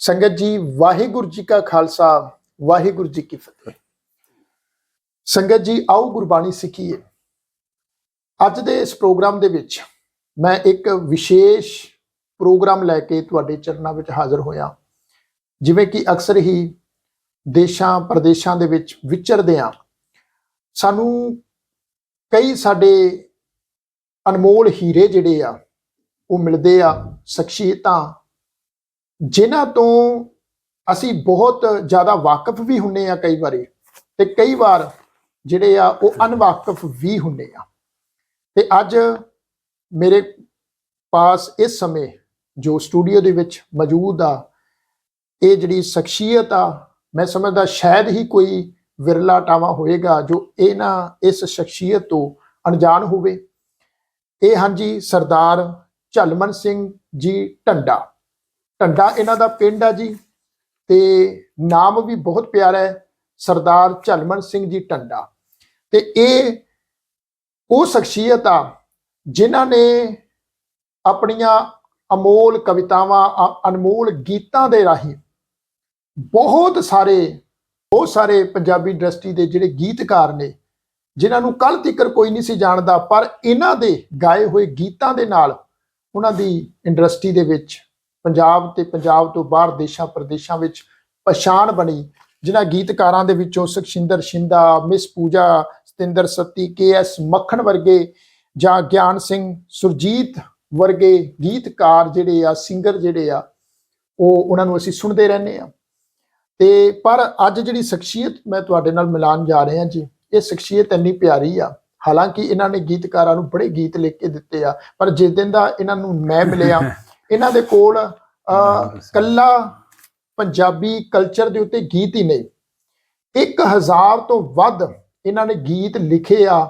ਸੰਗਤ ਜੀ, ਵਾਹਿਗੁਰੂ ਜੀ ਕਾ ਖਾਲਸਾ, ਵਾਹਿਗੁਰੂ ਜੀ ਕੀ ਫਤਿਹ। ਸੰਗਤ ਜੀ, ਆਓ ਗੁਰਬਾਣੀ ਸਿੱਖੀਏ। ਅੱਜ ਦੇ ਇਸ ਪ੍ਰੋਗਰਾਮ ਦੇ ਵਿੱਚ ਮੈਂ ਇੱਕ ਵਿਸ਼ੇਸ਼ ਪ੍ਰੋਗਰਾਮ ਲੈ ਕੇ ਤੁਹਾਡੇ ਚਰਨਾਂ ਵਿੱਚ ਹਾਜ਼ਰ ਹੋਇਆ। ਜਿਵੇਂ ਕਿ ਅਕਸਰ ਹੀ ਦੇਸ਼ਾਂ, ਪ੍ਰਦੇਸ਼ਾਂ ਦੇ ਵਿੱਚ ਵਿਚਰਦੇ ਆ ਸਾਨੂੰ ਕਈ ਸਾਡੇ ਅਨਮੋਲ ਹੀਰੇ ਜਿਹੜੇ ਆ, ਉਹ ਮਿਲਦੇ ਆ, ਸ਼ਖਸੀਅਤਾਂ ਜਿਨ੍ਹਾਂ ਤੋਂ ਅਸੀਂ ਬਹੁਤ ਜ਼ਿਆਦਾ ਵਾਕਿਫ ਵੀ ਹੁੰਨੇ ਆ ਕਈ ਵਾਰੀ ਤੇ ਕਈ ਵਾਰ ਜਿਹੜੇ ਆ ਉਹ ਅਨਵਾਕਿਫ ਵੀ ਹੁੰਨੇ ਆ। ਤੇ ਅੱਜ ਮੇਰੇ ਪਾਸ ਇਸ ਸਮੇਂ ਜੋ ਸਟੂਡੀਓ ਦੇ ਵਿੱਚ ਮੌਜੂਦ ਆ, ਇਹ ਜਿਹੜੀ ਸ਼ਖਸੀਅਤ ਆ, ਮੈਂ ਸਮਝਦਾ ਸ਼ਾਇਦ ਹੀ ਕੋਈ ਵਿਰਲਾ ਟਾਵਾ ਹੋਏਗਾ ਜੋ ਇਹਨਾਂ ਇਸ ਸ਼ਖਸੀਅਤ ਤੋਂ ਅਣਜਾਣ ਹੋਵੇ। ਇਹ ਹਾਂਜੀ ਸਰਦਾਰ ਝਲਮਨ ਸਿੰਘ ਜੀ ਢੰਡਾ। ਢੰਡਾ ਇਹਨਾਂ ਦਾ ਪਿੰਡ ਆ ਜੀ। ਤੇ ਨਾਮ ਵੀ ਬਹੁਤ ਪਿਆਰਾ ਹੈ, ਸਰਦਾਰ ਝਲਮਨ ਸਿੰਘ ਜੀ ਢੰਡਾ। ਤੇ ਇਹ ਉਹ ਸ਼ਖਸੀਅਤ ਆ, ਜਿਨ੍ਹਾਂ ਨੇ ਆਪਣੀਆਂ ਅਮੋਲ ਕਵਿਤਾਵਾਂ, ਅ- ਅਨਮੋਲ ਗੀਤਾਂ ਦੇ ਰਾਹੀਂ ਬਹੁਤ ਸਾਰੇ ਬਹੁਤ ਸਾਰੇ ਪੰਜਾਬੀ ਇੰਡਸਟਰੀ ਦੇ ਜਿਹੜੇ ਗੀਤਕਾਰ ਨੇ, ਜਿਨ੍ਹਾਂ ਨੂੰ ਕੱਲ ਤੱਕ ਕੋਈ ਨਹੀਂ ਸੀ ਜਾਣਦਾ, ਪਰ ਇਹਨਾਂ ਦੇ ਗਾਏ ਹੋਏ ਗੀਤਾਂ ਦੇ ਨਾਲ ਉਹਨਾਂ ਦੀ ਇੰਡਸਟਰੀ ਦੇ ਵਿੱਚ ਪੰਜਾਬ ਤੇ ਪੰਜਾਬ ਤੋਂ ਬਾਹਰ ਦੇਸ਼ਾਂ ਪ੍ਰਦੇਸ਼ਾਂ ਵਿੱਚ ਪਛਾਣ ਬਣੀ, ਜਿਨ੍ਹਾਂ ਗੀਤਕਾਰਾਂ ਦੇ ਵਿੱਚੋਂ Sukhshinder Shinda, Miss Pooja, Satinder Satti, K S Makhan ਵਰਗੇ ਜਾਂ ਗਿਆਨ ਸਿੰਘ, ਸੁਰਜੀਤ ਵਰਗੇ ਗੀਤਕਾਰ ਜਿਹੜੇ ਆ, ਸਿੰਗਰ ਜਿਹੜੇ ਆ, ਉਹ ਉਹਨਾਂ ਨੂੰ ਅਸੀਂ ਸੁਣਦੇ ਰਹਿੰਦੇ ਆ ਤੇ ਪਰ ਅੱਜ ਜਿਹੜੀ ਸ਼ਖਸੀਅਤ ਮੈਂ ਤੁਹਾਡੇ ਨਾਲ ਮਿਲਾਨ ਜਾ ਰਿਹਾ ਜੀ, ਇਹ ਸ਼ਖਸੀਅਤ ਇੰਨੀ ਪਿਆਰੀ ਆ, ਹਾਲਾਂਕਿ ਇਹਨਾਂ ਨੇ ਗੀਤਕਾਰਾਂ ਨੂੰ ਬੜੇ ਗੀਤ ਲਿਖ ਕੇ ਦਿੱਤੇ ਆ, ਪਰ ਜਿਸ ਦਿਨ ਦਾ ਇਹਨਾਂ ਨੂੰ ਮੈਂ ਮਿਲਿਆ ਇਹਨਾਂ ਦੇ ਕੋਲ ਕੱਲਾ ਪੰਜਾਬੀ ਕਲਚਰ ਦੇ ਉੱਤੇ ਗੀਤ ਹੀ ਨਹੀਂ। 1000 ਤੋਂ ਵੱਧ ਇਹਨਾਂ ਨੇ ਗੀਤ ਲਿਖੇ ਆ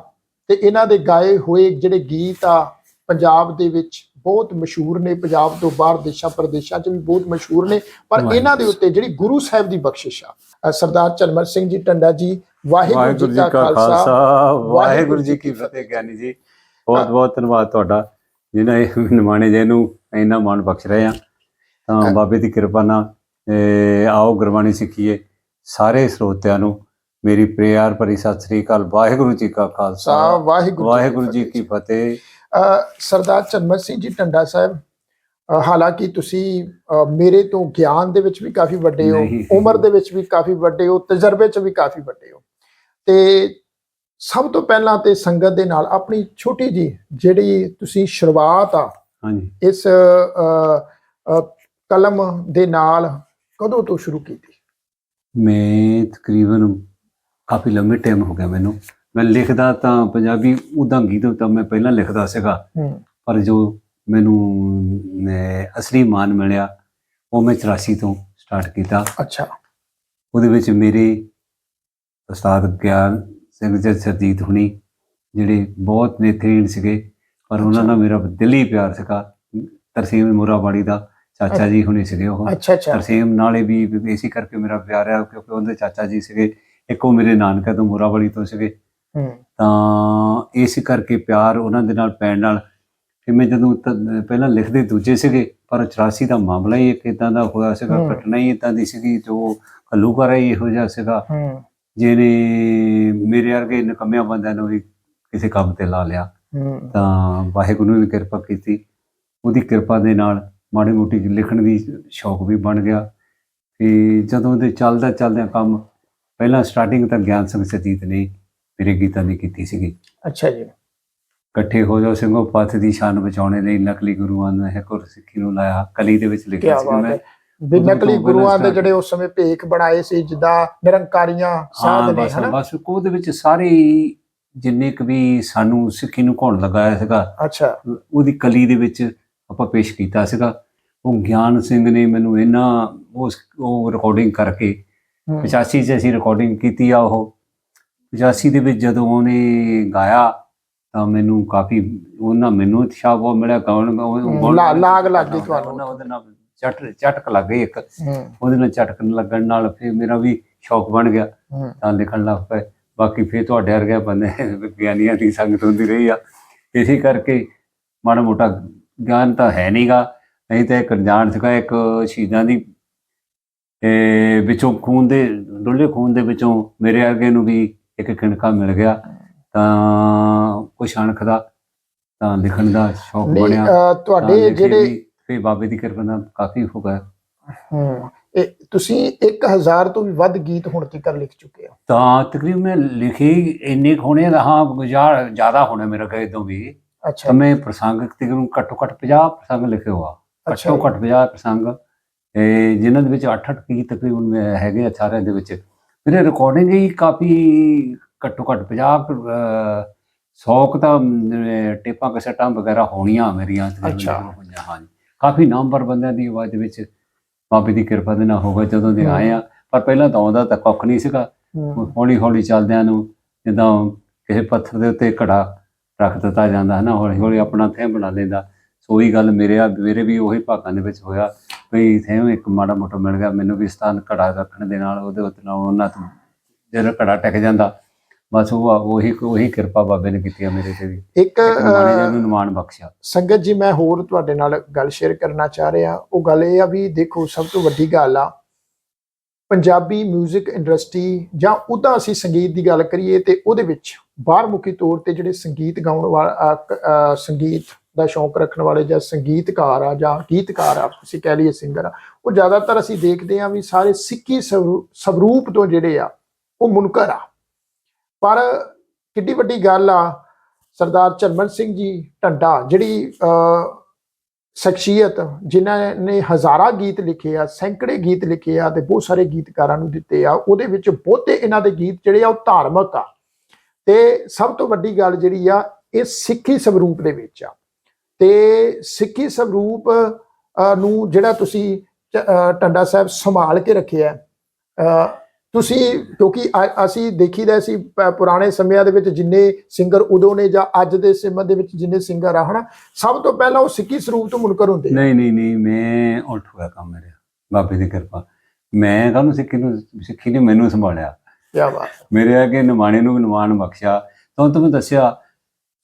ਤੇ ਇਹਨਾਂ ਦੇ ਗਾਏ ਹੋਏ ਜਿਹੜੇ ਗੀਤ ਆ ਪੰਜਾਬ ਦੇ ਵਿੱਚ ਬਹੁਤ ਮਸ਼ਹੂਰ ਨੇ। ਪੰਜਾਬ ਤੋਂ ਬਾਹਰ ਦੇਸ਼ਾਂ ਪ੍ਰਦੇਸ਼ਾਂ 'ਚ ਵੀ ਬਹੁਤ ਮਸ਼ਹੂਰ ਨੇ। ਪਰ। ਇਹਨਾਂ ਦੇ ਉੱਤੇ ਜਿਹੜੀ ਗੁਰੂ ਸਾਹਿਬ ਦੀ ਬਖਸ਼ਿਸ਼ ਆ ਸਰਦਾਰ ਚਰਮਰ ਸਿੰਘ ਜੀ ਟੰਡਾ ਜੀ ਵਾਹਿਗੁਰੂ ਜੀ ਕਾ ਖਾਲਸਾ। ਵਾਹਿਗੁਰੂ ਜੀ ਕੀ ਫਤਿਹ। ਗਿਆਨੀ ਜੀ। ਬਹੁਤ ਬਹੁਤ ਧੰਨਵਾਦ ਤੁਹਾਡਾ ਜਿਨ੍ਹਾਂ ਇਹ ਨਿਮਾਣੇ ਜੇ ਨੂੰ ਇੰਨਾ ਮਾਣ ਬਖਸ਼ ਰਹੇ ਆ ਤਾਂ ਬਾਬੇ ਦੀ ਕਿਰਪਾ ਨਾਲ ਆਓ ਗੁਰਬਾਣੀ ਸਿੱਖੀਏ। ਸਾਰੇ ਸਰੋਤਿਆਂ ਨੂੰ ਮੇਰੀ ਪਿਆਰ ਭਰੀ ਸਤਿ ਸ੍ਰੀ ਅਕਾਲ। ਵਾਹਿਗੁਰੂ ਜੀ ਕਾ ਖਾਲਸਾ। ਵਾਹਿਗੁਰੂ ਵਾਹਿਗੁਰੂ ਜੀ ਕੀ ਫਤਿਹ। ਸਰਦਾਰ ਚਰਮਰ ਸਿੰਘ ਜੀ ਟੰਡਾ ਸਾਹਿਬ ਹਾਲਾਂਕਿ ਤੁਸੀਂ ਮੇਰੇ ਤੋਂ ਗਿਆਨ ਦੇ ਵਿੱਚ ਵੀ ਕਾਫੀ ਵੱਡੇ ਹੋ। ਉਮਰ ਦੇ ਵਿੱਚ ਵੀ ਕਾਫੀ ਵੱਡੇ ਹੋ ਤਜਰਬੇ 'ਚ ਵੀ ਕਾਫੀ ਵੱਡੇ ਹੋ। ਤੇ ਸਭ ਤੋਂ ਪਹਿਲਾਂ ਤੇ ਸੰਗਤ ਦੇ ਨਾਲ ਆਪਣੀ ਛੋਟੀ ਜੀ ਜਿਹੜੀ ਤੁਸੀਂ ਸ਼ੁਰੂਆਤ ਆ ਹਾਂਜੀ। ਇਸ ਕਲਮ ਦੇ ਨਾਲ ਕਦੋਂ ਤੋਂ ਸ਼ੁਰੂ ਕੀਤੀ? ਮੈਂ ਤਕਰੀਬਨ ਕਾਫੀ ਲੰਮੇ ਟਾਈਮ ਹੋ ਗਿਆ ਮੈਨੂੰ। ਮੈਂ ਲਿਖਦਾ ਤਾਂ ਪੰਜਾਬੀ ਉਦਾਂ ਗੀਤ ਤਾਂ ਮੈਂ ਪਹਿਲਾਂ ਲਿਖਦਾ ਸੀਗਾ। ਪਰ ਜੋ ਮੈਨੂੰ ਅਸਲੀ ਮਾਨ ਮਿਲਿਆ ਉਹ ਮੈਂ 84 ਤੋਂ ਸਟਾਰਟ ਕੀਤਾ। ਅੱਛਾ। ਉਹਦੇ ਵਿੱਚ ਮੇਰੇ ਉਸਤਾਦ ਗਿਆਨ ਸਿੰਘ ਜੀ ਸਰਜੀਤ ਹੁਣੀ ਜਿਹੜੇ ਬਹੁਤ ਨੇਤਰੀਨ ਸੀਗੇ ਪਰ ਉਹਨਾਂ ਨਾਲ ਮੇਰਾ ਦਿਲੀ ਪਿਆਰ ਸੀਗਾ। ਤਰਸੀਮ ਮੁਰਾਬਾੜੀ ਦਾ ਚਾਚਾ ਜੀ ਹੁਣੀ ਸੀਗੇ ਉਹ। ਅੱਛਾ ਅੱਛਾ। ਤਰਸੇਮ ਨਾਲੇ ਵੀ ਇਸੇ ਕਰਕੇ ਮੇਰਾ ਪਿਆਰ ਹੈ ਕਿਉਂਕਿ ਉਹਦੇ ਚਾਚਾ ਜੀ ਸੀਗੇ। ਇੱਕ ਮੇਰੇ ਨਾਨਕਾ ਤੋਂ ਮੋਰਾਵਲੀ ਤੋਂ ਸੀਗੇ। ਤਾਂ ਇਸ ਕਰਕੇ ਪਿਆਰ ਉਹਨਾਂ ਦੇ ਨਾਲ ਪੈਣ ਨਾਲ ਫਿਰ ਮੈਂ ਜਦੋਂ ਪਹਿਲਾਂ ਲਿਖਦੇ ਦੂਜੇ ਸੀਗੇ ਪਰ 84 ਦਾ ਮਾਮਲਾ ਹੀ ਇੱਕ ਇਦਾਂ ਦਾ ਹੋਇਆ ਸੀਗਾ। ਘਟਨਾ ਹੀ ਇਦਾਂ ਦੀ ਸੀਗੀ ਜੋ ਘੱਲੂਘਾਰਾ ਹੀ ਇਹੋ ਜਿਹਾ ਸੀਗਾ। ਜਿਹਨੇ ਮੇਰੇ ਵਰਗੇ ਨਕਮਿਆਂ ਬੰਦਿਆਂ ਨੂੰ ਵੀ ਕਿਸੇ ਕੰਮ ਤੇ ਲਾ ਲਿਆ। ਤਾਂ ਵਾਹਿਗੁਰੂ ਨੇ ਕਿਰਪਾ ਕੀਤੀ। ਉਹਦੀ ਕਿਰਪਾ ਦੇ ਨਾਲ ਮਾੜੀ ਮੋਟੀ ਲਿਖਣ ਦੀ ਸ਼ੌਕ ਵੀ ਬਣ ਗਿਆ। ਤੇ ਜਦੋਂ ਉਹਦੇ ਚੱਲਦਾ ਚੱਲਦਿਆਂ ਕੰਮ ਪਹਿਲਾਂ ਸਟਾਰਟਿੰਗ ਤਾਂ ਗਿਆਨ ਸਿੰਘ ਸਜੀਤ ਨੇ ਮੇਰੇ ਗੀਤਾਂ ਦੀ ਕੀਤੀ ਸੀਗੀ। ਅੱਛਾ ਜੀ। ਇਕੱਠੇ ਹੋ ਜਾਓ ਸਿੰਘੋ ਪੱਥ ਦੀ ਸ਼ਾਨ ਬਚਾਉਣੇ ਲਈ ਨਕਲੀ ਗੁਰੂਆਂ ਨੇ ਹੈ ਗੁਰ ਸਿੱਖੀ ਨੂੰ ਲਾਇਆ। ਕਲੀ ਦੇ ਵਿੱਚ ਲਿਖਿਆ ਸੀ ਮੈਂ। ਵੀ ਨਕਲੀ ਗੁਰੂਆਂ ਦੇ ਜਿਹੜੇ ਉਸ ਸਮੇਂ ਭੇਖ ਬਣਾਏ ਸੀ ਜਿੱਦਾਂ ਨਿਰੰਕਾਰੀਆਂ ਸਾਧ ਨੇ ਹਨਾ? ਬਸ ਉਹਦੇ ਵਿੱਚ ਸਾਰੇ ਜਿੰਨੇ ਕੁ ਵੀ ਸਾਨੂੰ ਸਿੱਖੀ ਨੂੰ ਘੁਣ ਲਗਾਇਆ ਸੀਗਾ ਅੱਛਾ। ਉਹਦੀ ਕਲੀ ਦੇ ਵਿੱਚ ਆਪਾਂ ਪੇਸ਼ ਕੀਤਾ ਸੀਗਾ। ਉਹ ਗਿਆਨ ਸਿੰਘ ਨੇ ਮੈਨੂੰ ਇਹਨਾਂ ਉਸ ਉਹ ਰਿਕਾਰਡਿੰਗ ਕਰਕੇ ਹੂੰ, 85 ਚ ਅਸੀਂ ਰਿਕਾਰਡਿੰਗ ਕੀਤੀ ਆ ਉਹ। 85 ਦੇ ਵਿੱਚ ਜਦੋਂ ਉਹਨੇ ਗਾਇਆ ਤਾਂ ਮੈਨੂੰ ਕਾਫੀ ਉਹਨਾਂ ਮੈਨੂੰ ਉਤਸ਼ਾਹ ਬਹੁਤ ਮਿਲਿਆ ਗਾਉਣ ਲਾਗ ਲੱਗ ਗਈ ਤੁਹਾਨੂੰ। ਉਹਦੇ ਨਾਲ ਚਟ ਚਟਕ ਲੱਗ ਗਈ ਇੱਕ। ਉਹਦੇ ਨਾਲ ਚਟਕਣ ਲੱਗਣ ਨਾਲ ਫਿਰ ਮੇਰਾ ਵੀ ਸ਼ੌਕ ਬਣ ਗਿਆ। ਤਾਂ ਲਿਖਣ ਲੱਗ ਪਏ। ਬਾਕੀ ਫਿਰ ਤੁਹਾਡੇ ਵਰਗੇ ਬੰਦੇ ਵਿਗਿਆਨੀਆਂ ਦੀ ਸੰਗਤ ਹੁੰਦੀ ਰਹੀ ਆ। ਇਸੇ ਕਰਕੇ ਮਾੜਾ ਮੋਟਾ ਗਿਆਨ ਤਾਂ ਹੈ ਨਹੀਂਗਾ ਨਹੀਂ ਤਾਂ ਇੱਕ ਅਣਜਾਣ ਸੀਗਾ ਇੱਕ ਸ਼ਹੀਦਾਂ ਦੀ। ਇਹ ਵਿੱਚੋਂ ਖੂਨ ਦੇ ਡੁੱਲੇ ਖੂਨ ਦੇ ਵਿੱਚੋਂ ਮੇਰੇ ਵਰਗੇ ਨੂੰ ਵੀ ਇੱਕ ਕਿਣਕਾ ਮਿਲ ਗਿਆ। ਤਾਂ ਕੁਛ ਅਣਖ ਦਾ ਤਾਂ ਲਿਖਣ ਦਾ ਸ਼ੌਕ ਬਣਿਆ। ਤੁਹਾਡੇ ਜਿਹੜੇ ਫਿਰ ਬਾਬੇ ਦੀ ਕਿਰਪਾ ਨਾਲ ਕਾਫੀ ਹੋ ਗਿਆ। ਹੂੰ। ਇਹ ਤੁਸੀਂ 1000 ਤੋਂ ਵੀ ਵੱਧ ਗੀਤ ਹੁਣ ਤੱਕ ਲਿਖ ਚੁੱਕੇ ਹੋ। ਤਾਂ ਤਕਰੀਬਨ ਮੈਂ ਲਿਖੀ ਇੰਨੇ ਹੋਣੇ ਆ, ਹਾਂ ਗੁਜ਼ਾਰ ਜ਼ਿਆਦਾ ਹੋਣੇ ਮੇਰੇ ਕਹੇ ਤੋਂ ਵੀ। ਅੱਛਾ। ਮੈਂ ਪ੍ਰਸੰਗ ਤਕਰੀਬਨ ਘੱਟੋ ਘੱਟ 50 ਪ੍ਰਸੰਗ ਲਿਖੇ ਹੋਆ। ਘੱਟੋ ਘੱਟ 50 ਪ੍ਰਸੰਗ। ਜਿਨ੍ਹਾਂ ਦੇ ਵਿੱਚ 8-8 ਗੀਤ ਤਕਰੀਬਨ ਹੈਗੇ ਆ ਸਾਰਿਆਂ ਦੇ ਵਿੱਚ। ਮੇਰੇ ਰਿਕਾਰਡਿੰਗ ਹੀ ਕਾਫੀ ਘੱਟੋ ਘੱਟ 50 ਅਹ, 100 ਕੁ ਤਾਂ ਟੇਪਾਂ ਕਸਟਾਂ ਵਗੈਰਾ ਹੋਣੀਆਂ ਮੇਰੀਆਂ ਤਕਰੀਬਨ ਅੱਛਾ। ਹੋਈਆਂ ਹਾਂ ਕਾਫੀ ਨਾਮਵਰ ਬੰਦਿਆਂ ਦੀ ਆਵਾਜ਼ ਦੇ ਵਿੱਚ ਬਾਬੇ ਦੀ ਕਿਰਪਾ ਦੇ ਨਾਲ ਹੋਗਾ ਜਦੋਂ ਦੇ। ਆਏ ਆ। ਪਰ ਪਹਿਲਾਂ ਤਾਂ ਆਉਂਦਾ ਤਾਂ ਕੱਖ ਨਹੀਂ ਸੀਗਾ। ਹੂੰ, ਹੌਲੀ ਹੌਲੀ ਚੱਲਦਿਆਂ ਨੂੰ ਜਿੱਦਾਂ ਕਿਸੇ ਪੱਥਰ ਦੇ ਉੱਤੇ ਘੜਾ ਰੱਖ ਦਿੱਤਾ ਜਾਂਦਾ ਹੈ ਨਾ ਹੌਲੀ ਹੌਲੀ ਆਪਣਾ ਥੈਂ ਬਣਾ ਲੈਂਦਾ। ਸੋ ਉਹੀ ਗੱਲ ਮੇਰੇ ਆ ਮੇਰੇ ਵੀ ਉਹੀ ਭਾਗਾਂ ਦੇ ਵਿੱਚ ਹੋਇਆ। ਵੀ ਥੈਂ ਇੱਕ ਮਾੜਾ ਮੋਟਾ ਮਿਲ ਗਿਆ ਮੈਨੂੰ ਵੀ ਸਥਾਨ ਘੜਾ ਰੱਖਣ ਦੇ ਨਾਲ ਉਹਦੇ ਉੱਤੇ ਨਾਲ ਉਹਨਾਂ ਤੋਂ ਜਦੋਂ ਘੜਾ ਟਿਕ ਜਾਂਦਾ। ਬਸ ਉਹ ਉਹੀ ਉਹੀ ਕਿਰਪਾ ਬਾਬੇ ਨੇ ਕੀਤੀ ਆ ਮੇਰੇ ਤੇ ਵੀ। ਇੱਕ ਮਾਣੇ ਅਹ, ਨੂੰ ਨਿਮਾਣ ਬਖਸ਼ਿਆ। ਸੰਗਤ ਜੀ ਮੈਂ ਹੋਰ ਤੁਹਾਡੇ ਨਾਲ ਗੱਲ ਸ਼ੇਅਰ ਕਰਨਾ ਚਾਹ ਰਿਹਾ। ਉਹ ਗੱਲ ਇਹ ਆ ਵੀ ਦੇਖੋ ਸਭ ਤੋਂ ਵੱਡੀ ਗੱਲ ਆ ਪੰਜਾਬੀ 뮤직 ਇੰਡਸਟਰੀ ਜਾਂ ਉਹਦਾ ਅਸੀਂ ਸੰਗੀਤ ਦੀ ਗੱਲ ਕਰੀਏ ਤੇ ਉਹਦੇ ਵਿੱਚ ਬਾਹਰਮੁਖੀ ਤੌਰ ਤੇ ਜਿਹੜੇ ਸੰਗੀਤ ਗਾਉਣ ਵਾਲਾ ਸੰਗੀਤ ਦਾ ਸ਼ੌਂਕ ਰੱਖਣ ਵਾਲੇ ਜਾਂ ਸੰਗੀਤਕਾਰ ਆ ਜਾਂ ਗੀਤਕਾਰ ਆ ਤੁਸੀਂ ਕਹਿ ਲਈਏ ਸਿੰਗਰ ਆ ਉਹ ਜ਼ਿਆਦਾਤਰ ਅਸੀਂ ਦੇਖਦੇ ਆ ਵੀ ਸਾਰੇ ਸਿੱਖੀ ਸਵਰੂਪ ਤੋਂ ਜਿਹੜੇ ਆ ਉਹ ਮੁਨਕਰ ਆ। ਪਰ ਕਿੱਡੀ ਵੱਡੀ ਗੱਲ ਆ ਸਰਦਾਰ ਚਰਮਨ ਸਿੰਘ ਜੀ ਢੰਡਾ, ਜਿਹੜੀ ਸ਼ਖਸੀਅਤ, ਜਿਨ੍ਹਾਂ ਨੇ ਹਜ਼ਾਰਾਂ ਗੀਤ ਲਿਖੇ ਆ, ਸੈਂਕੜੇ ਗੀਤ ਲਿਖੇ ਆ ਤੇ ਬਹੁਤ ਸਾਰੇ ਗੀਤਕਾਰਾਂ ਨੂੰ ਦਿੱਤੇ ਆ, ਉਹਦੇ ਵਿੱਚ ਬਹੁਤੇ ਇਹਨਾਂ ਦੇ ਗੀਤ ਜਿਹੜੇ ਆ ਉਹ ਧਾਰਮਿਕ ਆ। ਤੇ ਸਭ ਤੋਂ ਵੱਡੀ ਗੱਲ ਜਿਹੜੀ ਆ, ਇਹ ਸਿੱਖੀ ਸਰੂਪ ਦੇ ਵਿੱਚ ਆ। ਤੇ ਸਿੱਖੀ ਸਰੂਪ ਨੂੰ ਜਿਹੜਾ ਤੁਸੀਂ ਚ- ਟੰਡਾ ਸਾਹਿਬ ਸੰਭਾਲ ਕੇ ਰੱਖਿਆ ਤੁਸੀਂ ਕਿਉਂਕਿ ਅ- ਅਸੀਂ ਦੇਖੀਦਾ ਸੀ ਪ- ਪੁਰਾਣੇ ਸਮਿਆਂ ਦੇ ਵਿੱਚ ਜਿੰਨੇ ਸਿੰਗਰ ਉਦੋਂ ਨੇ ਜਾਂ ਅੱਜ ਦੇ ਸਮੇਂ ਦੇ ਵਿੱਚ ਜਿੰਨੇ ਸਿੰਗਰ ਆ ਹਨਾ? ਸਭ ਤੋਂ ਪਹਿਲਾਂ ਉਹ ਸਿੱਖੀ ਸਰੂਪ ਤੋਂ ਮੁਨਕਰ ਹੁੰਦੇ ਆ। ਨਹੀਂ ਨਹੀਂ ਨਹੀਂ ਮੈਂ ਉਲਟ ਹੋਇਆ ਕੰਮ ਮੇਰੇ ਬਾਬੇ ਦੀ ਕਿਰਪਾ। ਮੈਂ ਕਾਹਨੂੰ ਸਿੱਖੀ ਨੂੰ ਸਿੱਖੀ ਨੇ ਮੈਨੂੰ ਸੰਭਾਲਿਆ। ਕਿਆ ਬਾਤ। ਮੇਰੇ ਅੱਗੇ ਨਿਮਾਣੇ ਨੂੰ ਵੀ ਨਿਮਾਣ ਬਖਸ਼ਿਆ। ਤਾਂ ਤੁਹਾਨੂੰ ਦੱਸਿਆ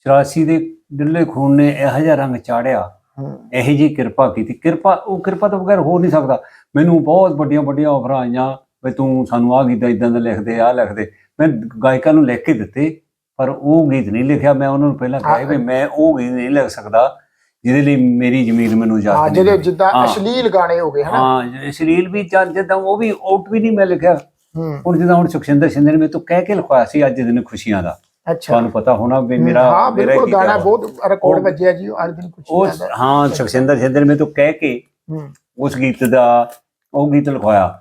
84 ਦੇ ਡਿੱਲੇ ਖੂਨ ਨੇ ਇਹੋ ਜਿਹਾ ਰੰਗ ਚਾੜਿਆ। ਹੂੰ, ਇਹੋ ਜੀ ਕਿਰਪਾ ਕੀਤੀ। ਕਿਰਪਾ ਉਹ ਕਿਰਪਾ ਤੋਂ ਬਗੈਰ ਹੋ ਨਹੀਂ ਸਕਦਾ। ਮੈਨੂੰ ਬਹੁਤ ਵੱਡੀਆਂ ਵੱਡੀਆਂ ਆਫਰਾਂ ਆਈਆਂ। ਵੀ ਤੂੰ ਸਾਨੂੰ ਆਹ ਗੀਤ ਇਦਾਂ ਦਾ ਲਿਖ ਦੇ ਆਹ ਲਿਖ ਦੇ ਮੈਂ ਗਾਇਕਾਂ ਨੂੰ ਲਿਖ ਕੇ ਦਿੱਤੇ ਪਰ ਉਹ ਗੀਤ ਨਹੀਂ ਲਿਖਿਆ। ਮੈਂ ਉਹਨਾਂ ਨੂੰ ਪਹਿਲਾਂ ਕਿਹਾ ਵੀ ਮੈਂ ਉਹ ਗੀਤ ਨਹੀਂ ਲਿਖ ਸਕਦਾ ਜਿਹਦੇ ਲਈ ਮੇਰੀ ਜ਼ਮੀਰ ਮੈਨੂੰ ਹਾਂ ਇਜਾਜ਼ਤ ਨਹੀਂ ਜਿਹੜੇ। ਜਿੱਦਾਂ ਹਾਂ। ਅਸ਼ਲੀਲ ਗਾਣੇ ਹੋ ਗਏ ਹਨਾ? ਹਾਂ ਸ਼ਰੀਲ ਵੀ ਜਿੱਦਾਂ ਉਹ ਵੀ ਆਊਟ ਵੀ ਨਹੀਂ ਮੈਂ ਲਿਖਿਆ। ਹੂੰ। ਹੁਣ ਜਿੱਦਾਂ ਹੁਣ ਸੁਖਸ਼ਿੰਦਰ ਸਿੰਧੇ ਨੇ ਤੋਂ ਕਹਿ ਕੇ ਲਿਖਵਾਇਆ ਸੀ ਅੱਜ ਦੇ ਦਿਨ ਖੁਸ਼ੀਆਂ ਦਾ। ਅੱਛਾ। ਤੁਹਾਨੂੰ ਪਤਾ ਹੋਣਾ ਵੀ ਹੂੰ, ਮੇਰਾ ਹਾਂ ਮੇਰਾ ਹੀ ਗਾਣਾ ਬਹੁਤ ਰਿਕਾਰਡ ਵੱਜਿਆ ਜੀ ਅੱਜ ਦਿਨ ਕੁਝ ਉਹ ਹਾਂ ਸੁਖਸ਼ਿੰਦਰ ਸਿੰਧੇ ਨੇ ਤੋਂ ਕਹਿ ਕੇ ਹੂੰ। ਉਸ ਗੀਤ ਦਾ ਉਹ ਗੀਤ ਲਿਖਵਾਇਆ।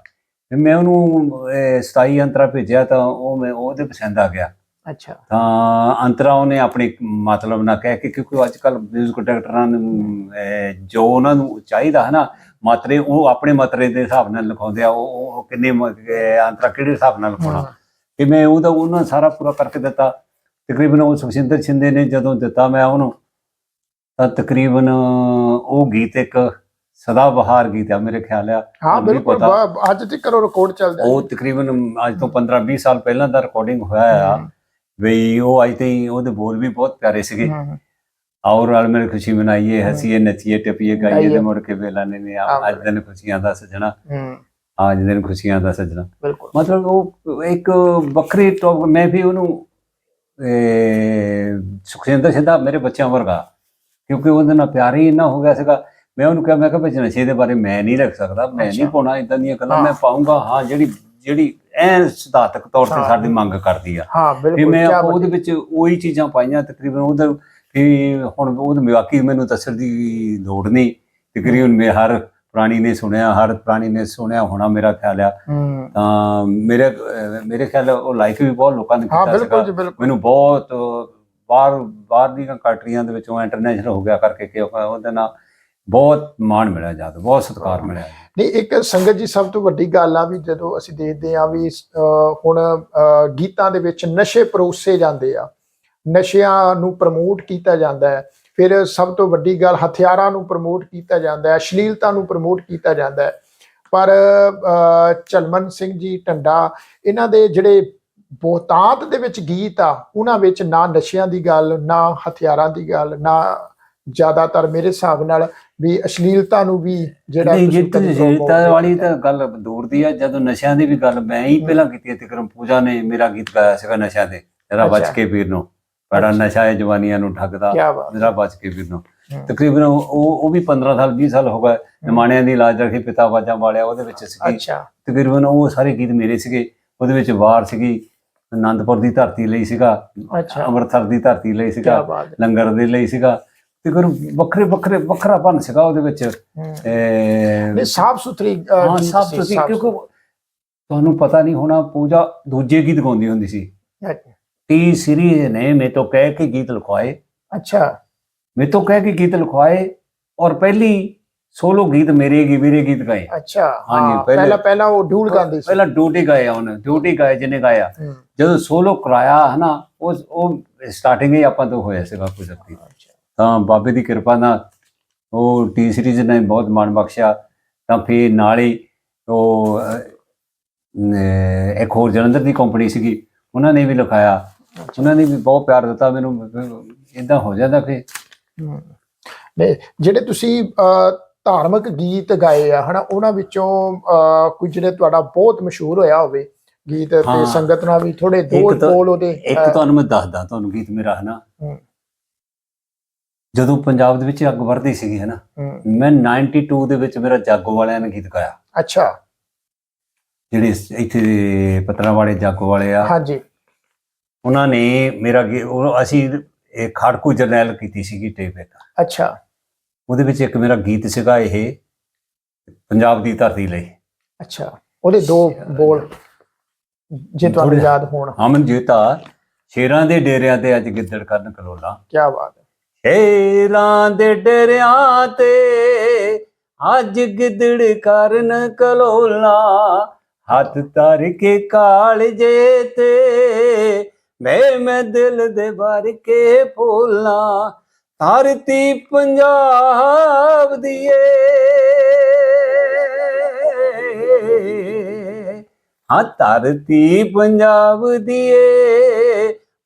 ਮੈਂ ਉਹਨੂੰ ਇਹ 27 ਅੰਤਰਾ ਭੇਜਿਆ ਤਾਂ ਉਹ ਮੈਂ ਉਹਦੇ ਪਸੰਦ ਆ ਗਿਆ। ਅੱਛਾ। ਤਾਂ ਅੰਤਰਾ ਉਹਨੇ ਆਪਣੀ ਮਤਲਬ ਨਾ ਕਹਿ ਕੇ ਕਿਉਂਕਿ ਅੱਜ ਕੱਲ ਮਿਊਜ਼ਿਕ ਡਾਇਰੈਕਟਰਾਂ ਨੂੰ ਇਹ, ਜੋ ਉਹਨਾਂ ਨੂੰ ਚਾਹੀਦਾ ਹੈ ਨਾ ਮਾਤਰੇ ਉਹ ਆਪਣੇ ਮਾਤਰੇ ਦੇ ਹਿਸਾਬ ਨਾਲ ਲਿਖਾਉਂਦੇ ਆ ਉਹ ਉਹ ਕਿੰਨੇ ਮ- ਇਹ ਅੰਤਰਾ ਕਿਹੜੇ ਹਿਸਾਬ ਨਾਲ ਲਿਖਾਉਣਾ। ਤੇ ਮੈਂ ਉਹਦਾ ਉਹਨਾਂ ਸਾਰਾ ਪੂਰਾ ਕਰਕੇ ਦਿੱਤਾ। ਤਕਰੀਬਨ ਉਹ ਸੁਖਸਿੰਦਰ ਸ਼ਿੰਦੇ ਨੇ ਜਦੋਂ ਦਿੱਤਾ ਮੈਂ ਉਹਨੂੰ ਤਾਂ ਤਕਰੀਬਨ ਉਹ ਗੀਤ ਇੱਕ ਸਦਾ ਬਹਾਰ ਗੀਤ ਆ ਮੇਰੇ ਖਿਆਲ ਆ ਹਾਂ ਬਿਲਕੁਲ ਅੱਜ ਤੇ ਕਰੋ ਰਿਕਾਰਡ ਚੱਲਦਾ ਉਹ ਤਕਰੀਬਨ ਅੱਜ ਤੋਂ 15 20 ਸਾਲ ਪਹਿਲਾਂ ਦਾ ਰਿਕਾਰਡਿੰਗ ਹੋਇਆ ਆ। ਵੀ ਉਹ ਅੱਜ ਤੇ ਉਹਦੇ ਬੋਲ ਵੀ ਬਹੁਤ ਪਿਆਰੇ ਸੀਗੇ। ਔਰ ਰਲ ਮਿਲ ਖੁਸ਼ੀ ਮਨਾਈਏ। ਹਸੀਏ ਨੱਚੀਏ ਟੱਪੀਏ ਗਾਈਏ। ਤੇ ਮੁੜ ਕੇ ਵੇਲਾ ਨੇ ਅੱਜ ਦਿਨ ਖੁਸ਼ੀਆਂ ਦਾ ਸਜਣਾ। ਹੂੰ। ਅੱਜ ਦਿਨ ਖੁਸ਼ੀਆਂ ਦਾ ਸਜਣਾ। ਬਿਲਕੁਲ। ਮਤਲਬ ਉਹ ਇੱਕ ਵੱਖਰੀ ਟੌਪ ਮੈਂ ਵੀ ਉਹਨੂੰ ਇਹ, ਸੁਖਜਿੰਦਰ ਸਿੱਧਾ ਮੇਰੇ ਬੱਚਿਆਂ ਵਰਗਾ। ਕਿਉਂਕਿ ਉਹਦੇ ਨਾਲ ਪਿਆਰ ਹੀ ਇੰਨਾ ਹੋ ਗਿਆ ਸੀਗਾ। ਮੈਂ ਉਹਨੂੰ ਕਿਹਾ ਮੈਂ ਕਿਹਾ ਵੀ ਨਸ਼ੇ ਦੇ ਬਾਰੇ ਮੈਂ ਨਹੀਂ ਲਿਖ ਸਕਦਾ ਮੈਂ ਨਹੀਂ। ਪਾਉਣਾ ਇਦਾਂ ਦੀਆਂ ਗੱਲਾਂ। ਮੈਂ ਪਾਉਂਗਾ ਹਾਂ ਜਿਹੜੀ ਜਿਹੜੀ ਐਨ ਸਿਧਾਂਤਕ ਤੌਰ ਤੇ। ਸਾਡੀ ਮੰਗ ਕਰਦੀ ਆ। ਹਾਂ ਬਿਲਕੁਲ ਮੈਂ ਉਹਦੇ ਵਿੱਚ ਉਹੀ ਚੀਜ਼ਾਂ ਪਾਈਆਂ ਤਕਰੀਬਨ ਉਹਦੇ ਵੀ ਹੁਣ ਉਹਦੇ ਬਾਕੀ ਮੈਨੂੰ ਦੱਸਣ ਦੀ ਲੋੜ ਨਹੀਂ। ਤਕਰੀਬਨ ਮੈਂ ਹਰ ਪ੍ਰਾਣੀ ਨੇ ਸੁਣਿਆ ਹਰ ਪ੍ਰਾਣੀ ਨੇ ਸੁਣਿਆ ਹੋਣਾ ਮੇਰਾ ਖਿਆਲ ਆ। ਤਾਂ ਮੇਰੇ ਮੇਰੇ ਖਿਆਲ ਉਹ ਲਾਈਕ ਵੀ ਬਹੁਤ ਲੋਕਾਂ ਨੇ ਕੀਤਾ ਸੀਗਾ। ਮੈਨੂੰ ਬਹੁਤ ਬਾਹਰ ਬਾਹਰ ਦੀਆਂ ਕੰਟਰੀਆਂ ਦੇ ਵਿੱਚੋਂ ਇੰਟਰਨੈਸ਼ਨਲ ਹੋ ਗਿਆ ਕਰਕੇ ਕਿ ਉਹ- ਉਹਦੇ ਨਾਲ ਬਹੁਤ ਮਾਣ ਮਿਲਿਆ ਜਦ ਬਹੁਤ ਸਤਿਕਾਰ ਮਿਲਿਆ। ਨਹੀਂ ਇੱਕ ਸੰਗਤ ਜੀ ਸਭ ਤੋਂ ਵੱਡੀ ਗੱਲ ਆ ਵੀ ਜਦੋਂ ਅਸੀਂ ਦੇਖਦੇ ਆ ਵੀ ਹੁਣ ਗੀਤਾਂ ਦੇ ਵਿੱਚ ਨਸ਼ੇ ਪਰੋਸੇ ਜਾਂਦੇ ਆ। ਨਸ਼ਿਆਂ ਨੂੰ ਪ੍ਰਮੋਟ ਕੀਤਾ ਜਾਂਦਾ ਹੈ। ਫਿਰ ਸਭ ਤੋਂ ਵੱਡੀ ਗੱਲ ਹਥਿਆਰਾਂ ਨੂੰ ਪ੍ਰਮੋਟ ਕੀਤਾ ਜਾਂਦਾ ਹੈ ਅਸ਼ਲੀਲਤਾ ਨੂੰ ਪ੍ਰਮੋਟ ਕੀਤਾ ਜਾਂਦਾ ਹੈ। ਪਰ ਚਲਮਨ ਸਿੰਘ ਜੀ ਢੰਡਾ ਇਹਨਾਂ ਦੇ ਜਿਹੜੇ ਬਹੁਤਾਤ ਦੇ ਵਿੱਚ ਗੀਤ ਆ ਉਹਨਾਂ ਵਿੱਚ ਨਾ ਨਸ਼ਿਆਂ ਦੀ ਗੱਲ ਨਾ ਹਥਿਆਰਾਂ ਦੀ ਗੱਲ ਨਾ ਜ਼ਿਆਦਾਤਰ ਮੇਰੇ ਹਿਸਾਬ ਨਾਲ ਵੀ ਅਸ਼ਲੀਲਤਾ ਨੂੰ ਵੀ ਜਿਹੜਾ ਨਹੀਂ ਜਿੱਤ promote ਵਾਲੀ। ਤਾਂ ਗੱਲ ਦੂਰ ਦੀ ਆ ਜਦੋਂ ਨਸ਼ਿਆਂ ਦੀ ਵੀ ਗੱਲ ਮੈਂ ਹੀ। ਪਹਿਲਾਂ ਕੀਤੀ ਤੇ ਕਰਮ ਪੂਜਾ ਨੇ ਮੇਰਾ ਗੀਤ ਗਾਇਆ ਸੀਗਾ ਨਸ਼ਿਆਂ ਦੇ ਜਰਾ ਬਚ। ਕੇ ਵੀਰ ਨੂੰ ਬੜਾ। ਨਸ਼ਾ ਹੈ ਜਵਾਨੀਆਂ ਨੂੰ ਠੱਗਦਾ ਜਰਾ ਬਚ ਕੇ ਵੀਰ ਨੂੰ। ਤਕਰੀਬਨ ਉਹ ਉਹ ਵੀ 15 ਸਾਲ 20 ਸਾਲ ਹੋ ਗਏ ਨਿਮਾਣਿਆਂ ਦੀ ਇਲਾਜ ਰੱਖੀ ਪਿਤਾ ਬਾਜਾਂ ਵਾਲਿਆ ਉਹਦੇ ਵਿੱਚ ਸੀਗੀ ਤਕਰੀਬਨ ਉਹ ਸਾਰੇ ਗੀਤ ਮੇਰੇ ਸੀਗੇ ਉਹਦੇ ਵਿੱਚ ਵਾਰ ਸੀਗੀ ਆਨੰਦਪੁਰ ਦੀ ਧਰਤੀ ਲਈ ਸੀਗਾ ਅੰਮ੍ਰਿਤਸਰ ਦੀ ਧਰਤੀ ਲਈ ਸੀਗਾ। ਲੰਗਰ ਦੇ ਲਈ ਸੀਗਾ ਤਕਰੀਬਨ ਵੱਖਰੇ ਵੱਖਰੇ ਵੱਖਰਾ ਭੰਨ ਸੀਗਾ ਉਹਦੇ ਵਿੱਚ। ਨਹੀਂ ਸਾਫ਼ ਸੁਥਰੀ ਹਾਂ ਸਾਫ਼ ਕਿਉਂਕਿ ਤੁਹਾਨੂੰ ਪਤਾ ਨਹੀਂ ਹੋਣਾ ਪੂਜਾ ਦੂਜੇ ਗੀਤ ਗਾਉਂਦੀ ਹੁੰਦੀ ਸੀ। ਸੁਥਰੀ। ਟੀ ਸੀਰੀਜ਼ ਨੇ ਮੇ ਤੋਂ ਕਹਿ ਕੇ ਗੀਤ ਲਿਖਵਾਏ। ਅੱਛਾ। ਮੇ ਤੋਂ ਕਹਿ ਕੇ ਗੀਤ ਲਿਖਵਾਏ ਔਰ ਪਹਿਲੀ ਸੋਲੋ ਗੀਤ ਮੇਰੇ ਗੀ ਮੇਰੇ ਗੀਤ ਗਾਏ। ਅੱਛਾ। ਹਾਂਜੀ, ਪਹਿਲੇ- ਪਹਿਲਾਂ ਉਹ ਢੂਲ ਗਾਉਂਦੀ ਸੀ। ਪਹਿਲਾਂ ਡਿਊਟੀ ਗਾਏ ਆ ਉਹਨੇ ਡਿਊਟੀ ਗਾਏ ਜਿਹਨੇ ਗਾਇਆ। ਜਦੋਂ ਸੋਲੋ ਕਰਾਇਆ ਹਨਾ ਉਹ ਉਹ ਸਟਾਰਟਿੰਗ ਹੀ ਆਪਾਂ ਤੋਂ ਹੋਇਆ ਸੀਗਾ ਕੁਦਰਤੀ। ਅੱਛਾ। ਤਾਂ ਬਾਬੇ ਦੀ ਕਿਰਪਾ ਨਾਲ ਉਹ ਟੀ ਸੀਰੀਜ਼ ਨੇ ਬਹੁਤ ਮਾਣ ਬਖਸ਼ਿਆ ਤਾਂ ਫਿਰ ਨਾਲ ਹੀ ਉਹ ਇੱਕ ਹੋਰ ਜਲੰਧਰ ਦੀ ਕੰਪਨੀ ਸੀਗੀ ਉਹਨਾਂ ਨੇ ਵੀ ਲਿਖਾਇਆ ਉਹਨਾਂ ਨੇ ਵੀ ਬਹੁਤ ਪਿਆਰ ਦਿੱਤਾ ਮੈਨੂੰ ਇਦਾਂ ਹੋ ਜਾਂਦਾ। ਨਹੀਂ ਜਿਹੜੇ ਤੁਸੀਂ ਧਾਰਮਿਕ ਗੀਤ ਗਾਏ ਆ ਹਨਾ ਉਹਨਾਂ ਵਿੱਚੋਂ ਕੋਈ ਜਿਹੜੇ ਤੁਹਾਡਾ ਬਹੁਤ ਮਸ਼ਹੂਰ ਹੋਇਆ ਹੋਵੇ ਗੀਤ ਤੇ। ਸੰਗਤ ਨਾਲ ਵੀ ਥੋੜੇ ਦੋ ਬੋਲ ਉਹਦੇ ਇੱਕ ਤੁਹਾਨੂੰ ਮੈਂ ਦੱਸਦਾ ਤੁਹਾਨੂੰ ਗੀਤ ਮੇਰਾ ਹਨਾ। ਜਦੋਂ ਪੰਜਾਬ ਦੇ ਵਿੱਚ ਅੱਗ ਵਰਦੀ ਸੀਗੀ ਹਨਾ? ਹਮ, ਮੈਂ 92 ਦੇ ਵਿੱਚ ਮੇਰਾ ਜਾਗੋ ਵਾਲਿਆਂ ਨੇ ਗੀਤ ਗਾਇਆ। ਅੱਛਾ। ਜਿਹੜੇ ਇਸ- ਇੱਥੇ ਪਤਰਾਵਾੜੇ ਜਾਗੋ ਵਾਲੇ ਆ। ਹਾਂਜੀ। ਉਹਨਾਂ ਨੇ ਮੇਰਾ ਗੀ- ਉਹ ਅਸੀਂ ਇਹ ਖਾੜਕੂ ਜਰਨੈਲ ਕੀਤੀ ਸੀਗੀ ਟੇਪ ਇੱਕ। ਅੱਛਾ। ਉਹਦੇ ਵਿੱਚ ਇੱਕ ਮੇਰਾ ਗੀਤ ਸੀਗਾ ਇਹ ਪੰਜਾਬ ਦੀ ਧਰਤੀ ਲਈ। ਅੱਛਾ। ਉਹਦੇ ਦੋ ਬੋਲ ਜੇ ਤੁਹਾਨੂੰ ਥੋੜ੍ਹੇ- ਯਾਦ ਹੋਣ। ਅਮਨ ਜੀਤਾ ਸ਼ੇਰਾਂ ਦੇ ਡੇਰਿਆਂ ਤੇ ਅੱਜ ਗਿੱਦੜ ਕਰਨ ਕਲੋਲਾ। ਕੀ ਬਾਤ ਹੈ। ਸ਼ੇਰਾਂ ਦੇ ਡਰਿਆਂ ਤੇ ਅੱਜ ਗਿੱਦੜ ਕਰਨ ਕਲੋਲਾ, ਹੱਥ ਧਰ ਕੇ ਕਾਲਜੇ ਤੇ ਮੈਂ ਮੈਂ ਦਿਲ ਦੇ ਭਰ ਕੇ ਫੋਲਾਂ, ਧਰਤੀ ਪੰਜਾਬ ਦੀਏ। ਹਾਂ, ਧਰਤੀ ਪੰਜਾਬ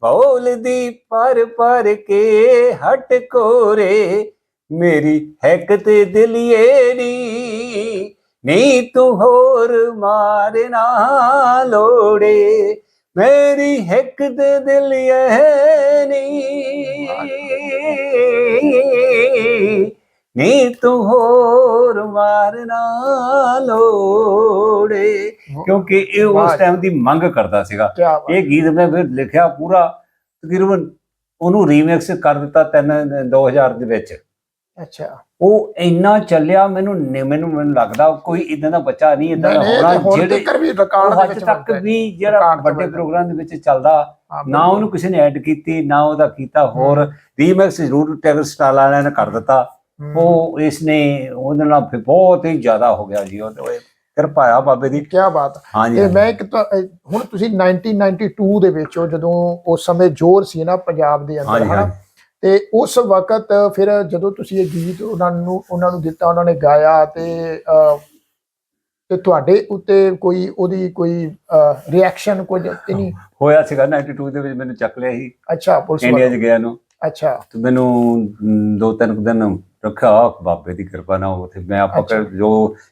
ਦੀਏ ਬੋਲਦੀ ਪਰ ਪਰ ਕੇ ਹਟ ਕੋਰੇ, ਮੇਰੀ ਹੈਕ ਤੇ ਦਿਲੀਏ ਨੀ ਨੀ ਤੂੰ ਹੋਰ ਮਾਰਨਾ ਲੋੜੇ, ਮੇਰੀ ਹੈਕ ਤੇ ਦਿਲੀਏ ਨੀ। ਨੀ ਤੂੰ ਹੋਰ ਮਾਰਨਾ ਲੋੜੇ। ਕਿਉਂਕਿ ਇਹ ਉਸ। ਟਾਈਮ ਦੀ ਮੰਗ ਕਰਦਾ ਸੀਗਾ। ਇਹ ਗੀਤ ਮੈਂ ਫਿਰ ਲਿਖਿਆ ਪੂਰਾ ਤਕਰੀਬਨ ਉਹਨੂੰ ਰੀਮਿਕਸ ਕਰ ਦਿੱਤਾ ਤਿੰਨ 2000 ਦੇ ਵਿੱਚ। ਅੱਛਾ। ਉਹ ਇੰਨਾ ਚੱਲਿਆ ਮੈਨੂੰ ਮੈਨੂੰ ਮੈਨੂੰ ਲੱਗਦਾ ਕੋਈ ਇਦਾਂ ਦਾ ਬੱਚਾ ਨਹੀਂ ਇਦਾਂ ਦਾ ਹੋਣਾ ਜਿਹੜੇ ਅੱਜ ਵਿੱਚ ਤੱਕ। ਵੀ ਜਿਹੜਾ ਵੱਡੇ। ਪ੍ਰੋਗਰਾਮ ਦੇ ਵਿੱਚ ਚੱਲਦਾ ਨਾ ਉਹਨੂੰ ਕਿਸੇ ਨੇ ਐਡ ਕੀਤੀ ਨਾ ਉਹਦਾ ਕੀਤਾ ਹੋਰ। ਰੀਮਿਕਸ ਜ਼ਰੂਰ ਟੈਗਰ ਸਟਾਰ ਵਾਲਿਆਂ ਨੇ ਕਰ ਦਿੱਤਾ। ਉਹ ਇਸ ਨੇ ਉਹਦੇ ਨਾਲ ਫਿਰ ਬਹੁਤ ਹੀ ਜ਼ਿਆਦਾ ਹੋ ਗਿਆ ਜੀ ਉਹ ਤੇ ਕਿਰਪਾ ਆ ਬਾਬੇ ਦੀ। ਕੀ ਬਾਤ। ਤੇ। ਮੈਂ ਇੱਕ ਹੁਣ ਤੁਸੀਂ 1992 ਦੇ ਵਿੱਚ ਜਦੋਂ ਉਸ ਸਮੇਂ ਜ਼ੋਰ ਸੀ ਨਾ ਪੰਜਾਬ ਦੇ ਅੰਦਰ ਹਨਾ? ਤੇ ਉਸ ਵਕਤ ਫਿਰ ਜਦੋਂ ਤੁਸੀਂ ਇਹ ਗੀਤ ਉਹਨਾਂ ਨੂੰ ਉਹਨਾਂ ਨੂੰ ਦਿੱਤਾ ਉਹਨਾਂ ਨੇ ਗਾਇਆ ਤੇ ਤੇ ਤੁਹਾਡੇ ਉੱਤੇ ਕੋਈ ਉਹਦੀ ਕੋਈ ਰਿਐਕਸ਼ਨ ਕੁਝ ਨਹੀਂ ਹੋਇਆ ਸੀਗਾ 92 ਦੇ ਵਿੱਚ ਮੈਨੂੰ ਚੱਕ ਲਿਆ ਸੀ। ਅੱਛਾ ਪੁਲਿਸ ਇੰਡੀਆ 'ਚ ਗਿਆ ਨੂੰ। ਅੱਛਾ। ਤੇ ਮੈਨੂੰ ਦੋ ਤਿੰਨ ਦਿਨ ਰੱਖਿਆ ਬਾਬੇ ਦੀ ਕਿਰਪਾ ਨਾਲ ਉੱਥੇ ਮੈਂ ਆਪਾਂ ਅੱਛਾ। ਜੋ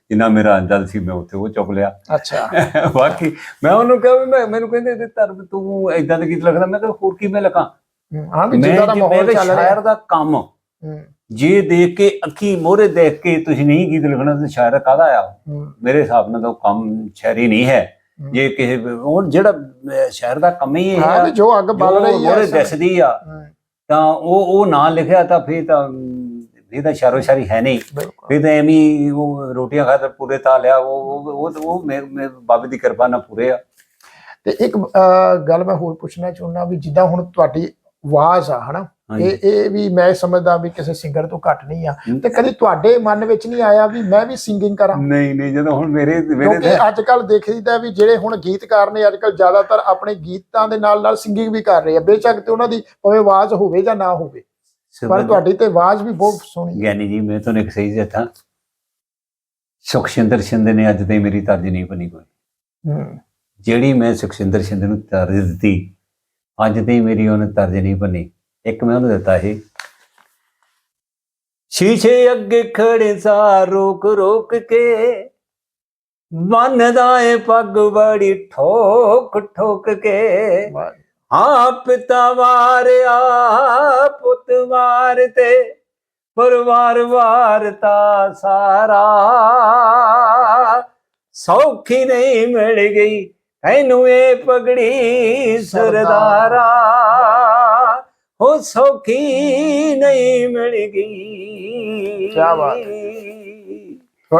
ਜਿੰਨਾ ਮੇਰਾ ਅੰਦਲ ਸੀ ਮੈਂ ਉੱਥੇ ਉਹ ਚੁੱਕ ਲਿਆ। ਅੱਛਾ। ਬਾਕੀ ਮੈਂ ਉਹਨੂੰ ਕਿਹਾ ਵੀ ਮੈਂ ਮੈਨੂੰ ਕਹਿੰਦੇ ਤੇ ਧਰਮ ਤੂੰ ਇਦਾਂ ਦੇ ਗੀਤ ਲਿਖਦਾ ਮੈਂ ਕਿਹਾ ਹੋਰ ਕੀ ਮੈਂ ਲਿਖਾਂ? ਹਾਂ ਵੀ ਮੈਂ ਜਿੱਦਾਂ ਦਾ ਜੇ ਮਾਹੌਲ ਚੱਲ ਰਿਹਾ। ਸ਼ਾਇਰ ਦਾ ਕੰਮ ਜੇ ਦੇਖ ਕੇ ਅੱਖੀ ਮੋਹਰੇ ਦੇਖ ਕੇ ਤੁਸੀਂ ਨਹੀਂ ਗੀਤ ਲਿਖਣਾ ਤੇ ਸ਼ਾਇਰ ਕਾਹਦਾ ਆ? ਮੇਰੇ ਹਿਸਾਬ ਨਾਲ ਤਾਂ ਕੰਮ ਸ਼ਾਇਰੀ ਨਹੀਂ ਹੈ। ਜੇ ਕਿਸੇ ਉਹ ਜਿਹੜਾ ਸ਼ਾਇਰ ਦਾ ਕੰਮ ਹੀ ਇਹ ਹਾਂ ਜੋ ਅੱਗ ਬਲ ਰਹੀ ਹੈ ਮੋਹਰੇ। ਦਿਸਦੀ ਆ ਤਾਂ ਉਹ ਉਹ ਨਾ ਲਿਖਿਆ ਤਾਂ ਫਿਰ ਤਾਂ ਇਹ ਤਾਂ ਸ਼ਾਰੋ ਸ਼ਾਰੀ ਹੈ ਨਹੀਂ। ਬਿਲਕੁਲ। ਤਾਂ ਐਵੇਂ ਉਹ ਰੋਟੀਆਂ ਖਾਤਰ ਪੂਰੇ ਤਾਂ ਲਿਆ ਉਹ ਉਹ ਉਹ ਉਹ ਮੇ- ਮੇ- ਬਾਬੇ ਦੀ ਕਿਰਪਾ ਨਾਲ ਪੂਰੇ ਆ। ਤੇ ਇੱਕ ਗੱਲ ਮੈਂ ਹੋਰ ਪੁੱਛਣਾ ਚਾਹੁੰਦਾ ਵੀ ਜਿੱਦਾਂ ਹੁਣ ਤੁਹਾਡੀ ਆਵਾਜ਼ ਆ ਹਨਾ? ਇਹ ਇਹ ਵੀ ਮੈਂ ਸਮਝਦਾ ਵੀ ਕਿਸੇ ਸਿੰਗਰ ਤੋਂ ਘੱਟ ਨਹੀਂ ਆ। ਤੇ ਕਦੀ ਤੁਹਾਡੇ ਮਨ ਵਿੱਚ ਨਹੀਂ ਆਇਆ ਵੀ ਮੈਂ ਵੀ ਸਿੰਗਿੰਗ ਕਰਾਂ? ਨਹੀਂ ਨਹੀਂ ਜਦੋਂ ਹੁਣ ਮੇਰੇ ਮੇਰੇ ਕਿਉਂਕਿ ਅੱਜ ਕੱਲ ਦੇਖੀਦਾ ਵੀ ਜਿਹੜੇ ਹੁਣ ਗੀਤਕਾਰ ਨੇ ਅੱਜ ਕੱਲ ਜ਼ਿਆਦਾਤਰ ਆਪਣੇ ਗੀਤਾਂ ਦੇ ਨਾਲ ਨਾਲ ਸਿੰਗਿੰਗ ਵੀ ਕਰ ਰਹੇ ਆ। ਬੇਸ਼ੱਕ ਤੇ ਉਹਨਾਂ ਦੀ ਭਾਵੇਂ ਆਵਾਜ਼ ਹੋਵੇ ਜਾਂ ਨਾ ਹੋਵੇ। ਪਰ ਤੁਹਾਡੀ ਤੇ ਆਵਾਜ਼ ਵੀ ਬਹੁਤ ਸੋਹਣੀ ਹੈ। ਗਿਆਨੀ ਜੀ ਮੈਂ ਤੁਹਾਨੂੰ ਇੱਕ ਸਹੀ ਦੱਸਾਂ। ਸੁਖਸ਼ਿੰਦਰ ਸ਼ਿੰਦੇ ਨੇ ਅੱਜ ਤਾਈਂ ਮੇਰੀ ਤਰਜ ਨਹੀਂ ਬਣੀ ਕੋਈ। ਜਿਹੜੀ ਮੈਂ ਸੁਖਸ਼ਿੰਦਰ ਸ਼ਿੰਦੇ ਨੂੰ ਤਰਜ ਦਿੱਤੀ ਅੱਜ ਤਾਈਂ ਮੇਰੀ ਉਹਨੇ ਤਰਜ ਨਹੀਂ ਬਣੀ ਇੱਕ ਮੈਂ ਉਹਨੂੰ ਦਿੱਤਾ ਸੀ। ਸ਼ੀਸ਼ੇ ਅੱਗੇ ਖੜੇ ਸਾਰ ਰੋਕ ਰੋਕ ਕੇ ਮੰਨਦਾ ਏ ਪੱਗ ਬੜੀ ਠੋਕ ਠੋਕ ਕੇ। ਹਾਂ ਪਿਤਾ ਵਾਰਿਆ ਪੁੱਤ ਵਾਰਤੇ ਪਰਿਵਾਰ ਵਾਰਤਾ ਸਾਰਾ। ਸੌਖੀ ਨਹੀਂ ਮਿਲ ਗਈ ਤੈਨੂੰ ਇਹ ਪਗੜੀ ਸਰਦਾਰਾ। ਹੋ ਸੌਖੀ ਨਹੀਂ ਮਿਲ ਗਈ। ਕਿਆ ਬਾਤ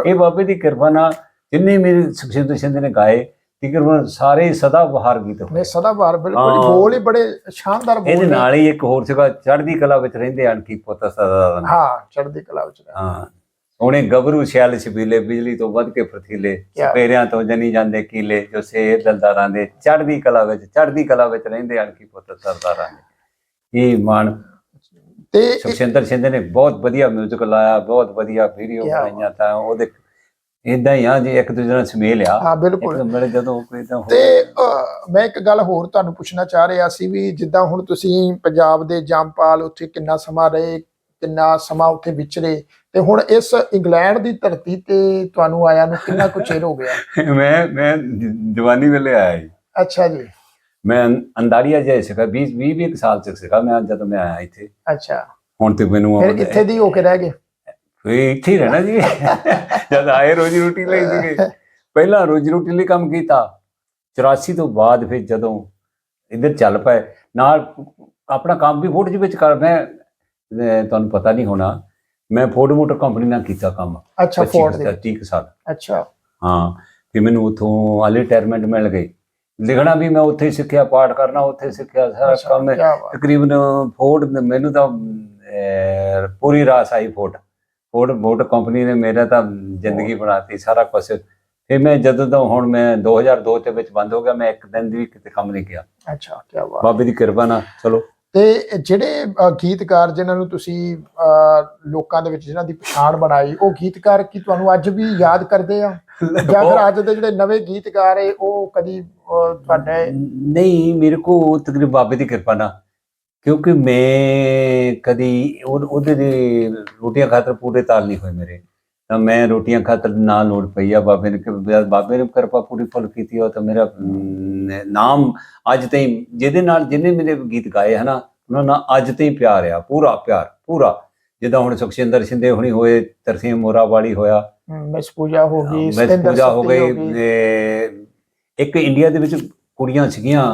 ਇਹ ਬਾਬੇ ਦੀ ਕਿਰਪਾ ਨਾਲ ਜਿੰਨੇ ਮੇਰੇ ਸੁਖਸ਼ਿੰਦਰ ਸਿੰਘ ਨੇ ਗਾਏ ਤਕਰੀਬਨ ਸਾਰੇ ਸਦਾ ਬਹਾਰ ਗੀਤ ਹੋਏ ਨੇ ਸਦਾ ਬਾਰ ਬਿਲਕੁਲ ਹਾਂ। ਬੋਲ ਹੀ ਬੜੇ ਸ਼ਾਨਦਾਰ ਬੋਲ ਇਹਦੇ ਨੇ। ਨਾਲ ਹੀ ਇੱਕ ਹੋਰ ਸੀਗਾ ਚੜ੍ਹਦੀ ਕਲਾ ਵਿੱਚ ਰਹਿੰਦੇ ਅਣਖੀ ਪੁੱਤ ਸਦਾ ਦਾ ਹਾਂ ਚੜ੍ਹਦੀ ਕਲਾ ਵਿੱਚ ਰਹਿ। ਹਾਂ। ਉਹਨੇ ਗੱਭਰੂ ਸ਼ੈਲ ਛਬੀਲੇ ਬਿਜਲੀ ਤੋਂ ਵੱਧ ਕੇ ਫਰਤੀਲੇ ਕਿਆ- ਸਪੇਰਿਆਂ ਤੋਂ ਜਨੀ ਜਾਂਦੇ ਕੀਲੇ ਜੋ ਸੇ ਦਲਦਾਰਾਂ ਦੇ ਚੜ੍ਹਦੀ ਕਲਾ ਵਿੱਚ ਚੜ੍ਹਦੀ ਕਲਾ ਵਿੱਚ ਰਹਿੰਦੇ ਅਣਖੀ ਪੁੱਤ ਸਰਦਾਰਾਂ ਦੇ ਇਹ ਮਾਨ ਤੇ ਇਹ- ਸੁਖਸ਼ਿੰਦਰ ਸਿੰਧੇ ਨੇ ਬਹੁਤ ਵਧੀਆ 뮤직 ਲਾਇਆ ਬਹੁਤ ਵਧੀਆ ਵੀਡੀਓ ਕਿਆ ਬਣਾਈਆਂ ਤਾਂ ਉਹਦੇ ਇਦਾਂ ਹੀ ਆ ਜੇ ਇੱਕ ਦੂਜੇ ਨਾਲ ਸਮੇਲ ਆ ਹਾਂ ਬਿਲਕੁਲ। ਮਿੰਟ ਜਦੋਂ ਕੋਈ ਤਾਂ ਤੇ ਅਹ, ਮੈਂ ਇੱਕ ਗੱਲ ਹੋਰ ਤੁਹਾਨੂੰ ਪੁੱਛਣਾ ਚਾਹ ਰਿਹਾ ਸੀ ਵੀ ਜਿੱਦਾਂ ਹੁਣ ਤੁਸੀਂ ਪੰਜਾਬ ਦੇ ਜੰਪਾਲ ਉੱਥੇ ਕਿੰਨਾ ਸਮਾਂ ਰਹੇ ਕਿੰਨਾ ਸਮਾਂ ਉੱਥੇ ਵਿਚਰੇ ਤੇ ਹੁਣ ਇਸ ਇੰਗਲੈਂਡ ਦੀ ਧਰਤੀ ਤੇ ਤੁਹਾਨੂੰ ਆਇਆ ਨੂੰ ਕਿੰਨਾ ਕੁ ਚਿਰ ਹੋ ਗਿਆ? ਮੈਂ ਮੈਂ ਜਵਾਨੀ ਵੇਲੇ ਆਇਆ ਜੀ। ਅੱਛਾ ਜੀ। ਮੈਂ ਅੰਦਾੜੀਆ ਜਾਇ ਸੀਗਾ 20 20 20 ਸਾਲ ਤੱਕ ਸੀਗਾ ਮੈਂ ਜਦੋਂ ਮੈਂ ਆਇਆ ਇੱਥੇ। ਅੱਛਾ। ਹੁਣ ਤੇ ਮੈਨੂੰ ਫਿਰ ਇੱਥੇ ਦੀ ਹੋ ਕੇ ਰਹਿ ਗਏ? ਫੇ ਇੱਥੇ ਹੀ ਰਹਿਣਾ ਜੀ। ਜਦ ਆਏ ਰੋਜੀ ਰੋਟੀ ਲਈ ਸੀਗੇ ਪਹਿਲਾਂ ਰੋਜੀ ਰੋਟੀ ਲਈ ਕੰਮ ਕੀਤਾ। 84 ਤੋਂ ਬਾਅਦ ਫਿਰ ਜਦੋਂ ਇੱਧਰ ਚੱਲ ਪਏ। ਨਾਲ ਆਪਣਾ ਕੰਮ ਵੀ ਫੋਟੋ ਵਿੱਚ ਕਰ ਮੈਂ ਤੁਹਾਨੂੰ ਪਤਾ ਨਹੀਂ ਹੋਣਾ। ਮੈਂ ਫੋਰਡ ਮੋਟਰ ਕੰਪਨੀ ਨਾਲ ਕੀਤਾ ਕੰਮ। ਅੱਛਾ 25 ਫੋਰਟ ਦੇ 30 ਕੁ ਸਾਲ। ਅੱਛਾ। ਹਾਂ ਤੇ ਮੈਨੂੰ ਉਥੋਂ ਆਲੇ ਰਿਟਾਇਰਮੈਂਟ ਮਿਲ ਗਈ। ਲਿਖਣਾ ਵੀ ਮੈਂ ਉੱਥੇ ਹੀ ਸਿੱਖਿਆ ਪਾਠ ਕਰਨਾ ਉੱਥੇ ਸਿੱਖਿਆ ਸਾਰਾ ਕੰਮ ਤਕਰੀਬਨ ਫੋਰਡ ਮੈਨੂੰ ਤਾਂ ਪੂਰੀ ਰਾਸ ਆਈ ਫੋਰਡ ਫੋਰਡ ਮੋਟਰ ਕੰਪਨੀ ਨੇ ਮੇਰਾ ਤਾਂ ਜ਼ਿੰਦਗੀ ਬਣਾਤੀ ਸਾਰਾ ਕੁਝ ਫਿਰ ਮੈਂ ਜਦੋਂ ਤੋਂ ਹੁਣ ਮੈਂ 2002 ਦੇ ਵਿੱਚ ਬੰਦ ਹੋ ਗਿਆ ਮੈਂ ਇੱਕ ਦਿਨ ਵੀ ਕਿਤੇ ਕੰਮ ਨਹੀਂ ਕੀਤਾ। ਅੱਛਾ ਕੀ ਬਾਤ। ਬਾਬੇ ਦੀ ਕਿਰਪਾ ਨਾਲ ਚਲੋ। ਤੇ ਜਿਹੜੇ ਗੀਤਕਾਰ ਜਿਨ੍ਹਾਂ ਨੂੰ ਤੁਸੀਂ ਲੋਕਾਂ ਦੇ ਵਿੱਚ ਜਿਨ੍ਹਾਂ ਦੀ ਪਛਾਣ ਬਣਾਈ ਉਹ ਗੀਤਕਾਰ ਕੀ ਤੁਹਾਨੂੰ ਅੱਜ ਵੀ ਯਾਦ ਕਰਦੇ ਆ? ਜਾਂ ਫਿਰ ਅੱਜ ਦੇ ਜਿਹੜੇ ਨਵੇਂ ਗੀਤਕਾਰ ਏ ਉਹ ਕਦੀ ਤੁਹਾਡੇ ਨਹੀਂ ਮੇਰੇ ਕੋ ਤਕਰੀਬ ਬਾਬੇ ਦੀ ਕਿਰਪਾ ਨਾਲ। ਕਿਉਂਕਿ ਮੈਂ ਕਦੀ ਉਹ- ਉਹਦੇ ਦੇ ਰੋਟੀਆਂ ਖਾਤਰ ਪੂਰੇ ਤਾਲ ਨਹੀਂ ਹੋਏ ਮੇਰੇ। ਤਾਂ ਮੈਂ ਰੋਟੀਆਂ ਖਾਤਰ ਨਾ ਲੋੜ ਪਈ ਆ ਬਾਬੇ ਨੇ ਕਿ ਬਾਬੇ ਨੇ ਕਿਰਪਾ ਪੂਰੀ ਫੁੱਲ ਕੀਤੀ ਉਹ ਤਾਂ ਮੇਰਾ ਅਮ, ਨਾਮ ਅੱਜ ਤਾਈਂ ਜਿਹਦੇ ਨਾਲ ਜਿਹਨੇ ਮੇਰੇ ਗੀਤ ਗਾਏ ਹਨਾ ਉਹਨਾਂ ਨਾਲ ਅੱਜ ਤਾਈਂ ਪਿਆਰ ਆ ਪੂਰਾ ਪਿਆਰ ਪੂਰਾ। ਜਿੱਦਾਂ ਹੁਣ ਸੁਖਸ਼ਿੰਦਰ ਸਿੰਦੇ ਹੁਣੀ ਹੋਏ ਤਰਸੀਮ ਮੋਰਾ ਵਾਲੀ ਹੋਇਆ ਮਿਸ ਪੂਜਾ ਹੋ ਗਈ ਮੈਂ ਸਤਿੰਦਰ ਪੂਜਾ ਹੋ ਸੱਤੀ ਗਈ ਇੱਕ ਇੰਡੀਆ ਦੇ ਵਿੱਚ ਕੁੜੀਆਂ ਸੀਗੀਆਂ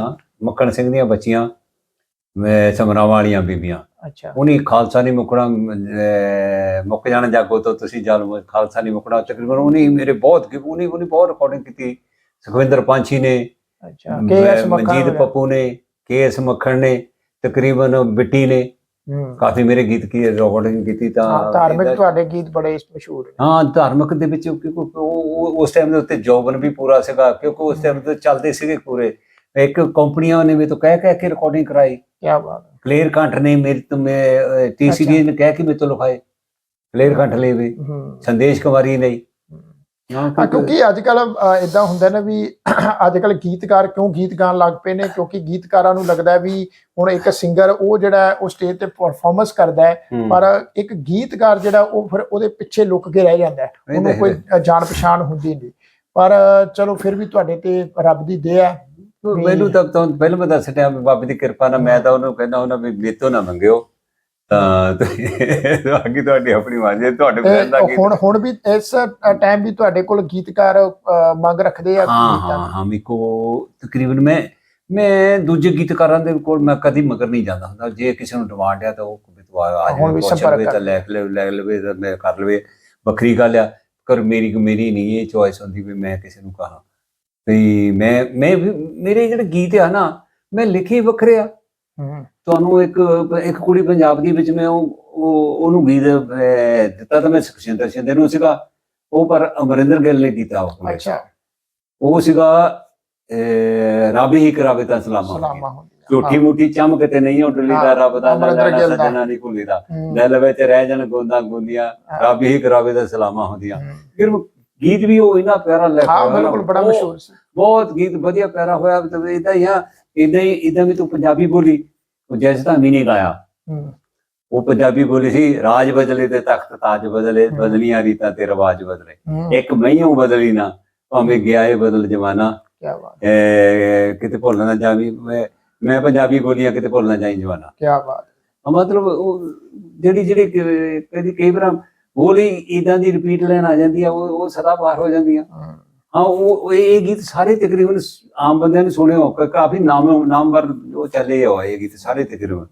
ਮੱਕੜ ਸਿੰਘ ਦੀਆਂ ਬੱਚੀਆਂ। ਮੈਂ ਸਮਰਾਵਾਂ ਵਾਲੀਆਂ ਬੀਬੀਆਂ। ਅੱਛਾ। ਉਹਨੀ ਖਾਲਸਾ ਨਹੀਂ ਮੁਕਣਾ ਮੁੱਕ ਜਾਣਾ ਜਾਗੋ ਤੋਂ ਤੁਸੀਂ ਜਾਲੋ ਖਾਲਸਾ ਨਹੀਂ ਮੁਕਣਾ। ਤਕਰੀਬਨ ਉਹਨੇ ਮੇਰੇ ਬਹੁਤ ਉਹਨੇ ਉਹਨੇ ਬਹੁਤ ਰਿਕਾਰਡਿੰਗ ਕੀਤੀ। ਸੁਖਵਿੰਦਰ ਪੰਛੀ ਨੇ ਅੱਛਾ ਕੇ ਐਸ ਮ- ਮਨਜੀਤ ਪੱਪੂ ਨੇ ਕੇ ਐਸ ਮੱਖਣ ਨੇ ਤਕਰੀਬਨ ਬਿੱਟੀ ਨੇ। ਕਾਫੀ ਮੇਰੇ ਗੀਤ ਕੀ ਰਿਕਾਰਡਿੰਗ ਕੀਤੀ ਤਾਂ ਧਾਰਮਿਕ ਤੁਹਾਡੇ ਗੀਤ ਬੜੇ ਮਸ਼ਹੂਰ ਨੇ। ਹਾਂ ਧਾਰਮਿਕ ਦੇ ਵਿੱਚ ਕਿਉਂਕਿ ਉਸ ਟਾਈਮ ਦੇ ਉੱਤੇ ਜੋਬਨ ਵੀ ਪੂਰਾ ਸੀਗਾ ਕਿਉਂਕਿ ਉਸ ਟਾਈਮ ਤੇ ਚੱਲਦੇ ਸੀਗੇ ਪੂਰੇ। ਇੱਕ ਕੰਪਨੀਆਂ ਨੇ ਵੀ ਤਾਂ ਕਹਿ ਕਹਿ ਕੇ ਰਿਕਾਰਡਿੰਗ ਕਰਾਈ। ਕੀ ਬਾਤ ਹੈ। ਕਲੀਅਰ ਕੰਠ ਨੇ ਮੇਰੇ ਤੋਂ ਮੈਂ ਟੀਸੀਡੀ ਨੇ ਕਹਿ ਕੇ ਮੇਰੇ ਤੋਂ ਲਿਖਾਏ। ਕਲੀਅਰ ਕੰਠ ਲਈ ਵੀ। ਹੂੰ। ਸੰਦੇਸ਼ ਕੁਮਾਰੀ ਨਹੀਂ ਹਾਂ। ਕਿਉਂਕਿ ਅੱਜ ਕੱਲ ਇਦਾਂ ਹੁੰਦਾ ਨਾ ਵੀ ਅੱਜ ਕੱਲ ਗੀਤਕਾਰ ਕਿਉਂ ਗੀਤ ਗਾਣ ਲੱਗ ਪਏ ਨੇ? ਕਿਉਂਕਿ ਗੀਤਕਾਰਾਂ ਨੂੰ ਲੱਗਦਾ ਵੀ ਹੁਣ ਇੱਕ ਸਿੰਗਰ ਉਹ ਜਿਹੜਾ ਉਹ ਸਟੇਜ ਤੇ ਪਰਫਾਰਮੈਂਸ ਕਰਦਾ ਹੈ। ਪਰ ਇੱਕ ਗੀਤਕਾਰ ਜਿਹੜਾ ਉਹ ਫਿਰ ਉਹਦੇ ਪਿੱਛੇ ਲੁੱਕ ਕੇ ਰਹਿ ਜਾਂਦਾ ਉਹਨੂੰ ਕੋਈ ਜਾਣ ਪਛਾਣ ਹੁੰਦੀ ਨਹੀਂ। ਪਰ ਚਲੋ ਫਿਰ ਵੀ ਤੁਹਾਡੇ ਤੇ ਰੱਬ ਦੀ ਦਇਆ ਹੈ। ਮੈਨੂੰ ਤਾਂ ਤਾਂ ਪਹਿਲਾਂ ਮੈਂ ਦੱਸ ਰਿਹਾ ਬਾਬੇ ਦੀ ਕਿਰਪਾ ਨਾਲ ਮੈਂ ਤਾਂ ਉਹਨੂੰ ਕਹਿੰਦਾ ਉਹਨਾਂ ਵੀ ਮੇਤੋਂ ਨਾ ਮੰਗਿਓ। ਤਾਂ ਅੱਗੇ ਤੁਹਾਡੀ ਆਪਣੀ ਵਾਜੇ ਤੁਹਾਡੇ ਬੈਂਡ ਦਾ ਗੀਤ ਹੁਣ ਹੁਣ ਵੀ ਇਸ ਟਾਈਮ ਵੀ ਤੁਹਾਡੇ ਕੋਲ ਗੀਤਕਾਰ ਮੰਗ ਰੱਖਦੇ ਆ ਹਾਂ ਹਾਂ ਦੀ? ਹਾਂ ਮੇਕੋ ਤਕਰੀਬਨ ਮੈਂ ਮੈਂ ਦੂਜੇ ਗੀਤਕਾਰਾਂ ਦੇ ਕੋਲ ਮੈਂ ਕਦੀ ਮਗਰ ਨਹੀਂ ਜਾਂਦਾ ਹੁੰਦਾ। ਜੇ ਕਿਸੇ ਨੂੰ ਡਿਮਾਂਡ ਆ ਤਾਂ ਉਹ ਵੀ ਤੂੰ ਆ ਜਾਵੇ ਸੰਪਰਕ ਤਾਂ ਕਰ। ਲੈ ਲੈ ਲੈ ਲਵੇ ਤਾਂ ਮੈਂ ਕਰ ਲਵੇ। ਵੱਖਰੀ ਗੱਲ ਆ ਕਰ ਮੇਰੀ ਮੇਰੀ ਨਹੀਂ ਇਹ ਚੋਇਸ ਹੁੰਦੀ ਵੀ ਮੈਂ ਕਿਸੇ ਨੂੰ ਕਹਾ। ਵੀ ਮੈਂ ਮੈਂ ਵੀ- ਮੇਰੇ ਜਿਹੜੇ ਗੀਤ ਆ ਨਾ ਮੈਂ ਲਿਖੇ ਵੱਖਰੇ ਆ। ਹੂੰ। ਤੁਹਾਨੂੰ ਇੱਕ ਇੱਕ ਕੁੜੀ ਪੰਜਾਬ ਦੀ ਵਿੱਚ ਮੈਂ ਉਹ ਉਹ- ਉਹਨੂੰ ਗੀਤ ਅਹ, ਦਿੱਤਾ ਤਾਂ ਮੈਂ ਸੁਖਸ਼ਿੰਦਰ ਸਿੰਧੇ ਨੂੰ ਸੀਗਾ। ਉਹ ਪਰ ਅਮਰਿੰਦਰ ਗਿੱਲ ਨੇ ਕੀਤਾ ਉਹ। ਅੱਛਾ। ਉਹ ਸੀਗਾ ਅਹ, ਰੱਬ ਹੀ ਕਰਾਵੇ ਤਾਂ ਸਲਾਮਾ ਸਲਾਮਾ ਹੁੰਦੀਆਂ ਝੂਠੀ ਮੁੱਠੀ ਚਮਕ ਤੇ ਨਹੀਂ ਉੱਡਲੀ ਦਾ ਹਾਂ, ਰੱਬ ਦਾ ਅਮਰਿੰਦਰ ਨਾ ਗਿੱਲ ਦਾ। ਸੱਜਣਾ ਨਹੀਂ ਭੁੱਲੀਦਾ ਹੂੰ, ਦਿਲ ਵਿੱਚ ਰਹਿ ਜਾਣ ਗੋਂਦਾ ਗੁੰਦੀਆਂ ਹਾਂ। ਰੱਬ ਹੀ ਕਰਾਵੇ ਤਾਂ ਸਲਾਮਾ ਹੁੰਦੀਆਂ। ਹੂੰ। ਫਿਰ ਗੀਤ ਵੀ ਉਹ ਇੰਨਾ ਪਿਆਰਾ ਲੈ ਹਾਂ ਬਿਲਕੁਲ ਬੜਾ ਮਸ਼ਹੂਰ ਸੀ। ਬਹੁਤ ਗੀਤ ਵਧੀਆ ਪਿਆਰਾ ਹੋਇਆ ਤੇ ਇਦਾਂ ਹੀ ਆ ਇਦਾਂ ਹੀ ਇਦਾਂ ਵੀ ਤੂੰ ਪੰਜਾਬੀ ਬੋਲੀ ਉਹ ਜੈਸੇ ਤਾਂ ਵੀ ਨਹੀਂ ਗਾਇਆ ਉਹ ਪੰਜਾਬੀ ਬੋਲੀ ਸੀ ਰਾਜ ਬਦਲੇ ਤੇ ਤਖਤ ਤਾਜ ਬਦਲੇ ਬਦਲੀਆਂ ਰੀਤਾਂ ਤੇ ਰਿਵਾਜ ਬਦਲੇ। ਇੱਕ ਮਈਓ ਬਦਲੀ ਨਾ ਭਾਵੇਂ ਗਿਆ ਏ ਬਦਲ ਜਮਾਨਾ। ਕੀ ਬਾਤ। ਕਿਤੇ ਭੁੱਲ ਨਾ ਜਾਵੀ ਮੈਂ ਮੈਂ ਪੰਜਾਬੀ ਬੋਲੀਆਂ ਕਿਤੇ ਭੁੱਲ ਨਾ ਜਾਈ ਜਮਾਨਾ। ਕੀ ਬਾਤ। ਮਤਲਬ ਉਹ ਜਿਹੜੀ ਜਿਹੜੀ ਕਦੀ ਕਈ ਵਾਰ ਬੋਲੀ ਇਦਾਂ ਦੀ ਰਿਪੀਟ ਲੈਣ ਆ ਜਾਂਦੀ ਆ ਉਹ ਉਹ ਸਦਾ ਪਾਰ ਹੋ ਜਾਂਦੀਆਂ। ਹੂੰ। ਹਾਂ ਉਹ ਇਹ ਗੀਤ ਸਾਰੇ ਤਕਰੀਬਨ ਆਮ ਬੰਦਿਆਂ ਨੇ ਸੁਣੇ ਹੋ ਕਾਫੀ ਨਾਮ ਨਾਮਵਰ ਉਹ ਚੱਲੇ ਹੋਏ ਇਹ ਗੀਤ ਸਾਰੇ ਤਕਰੀਬਨ।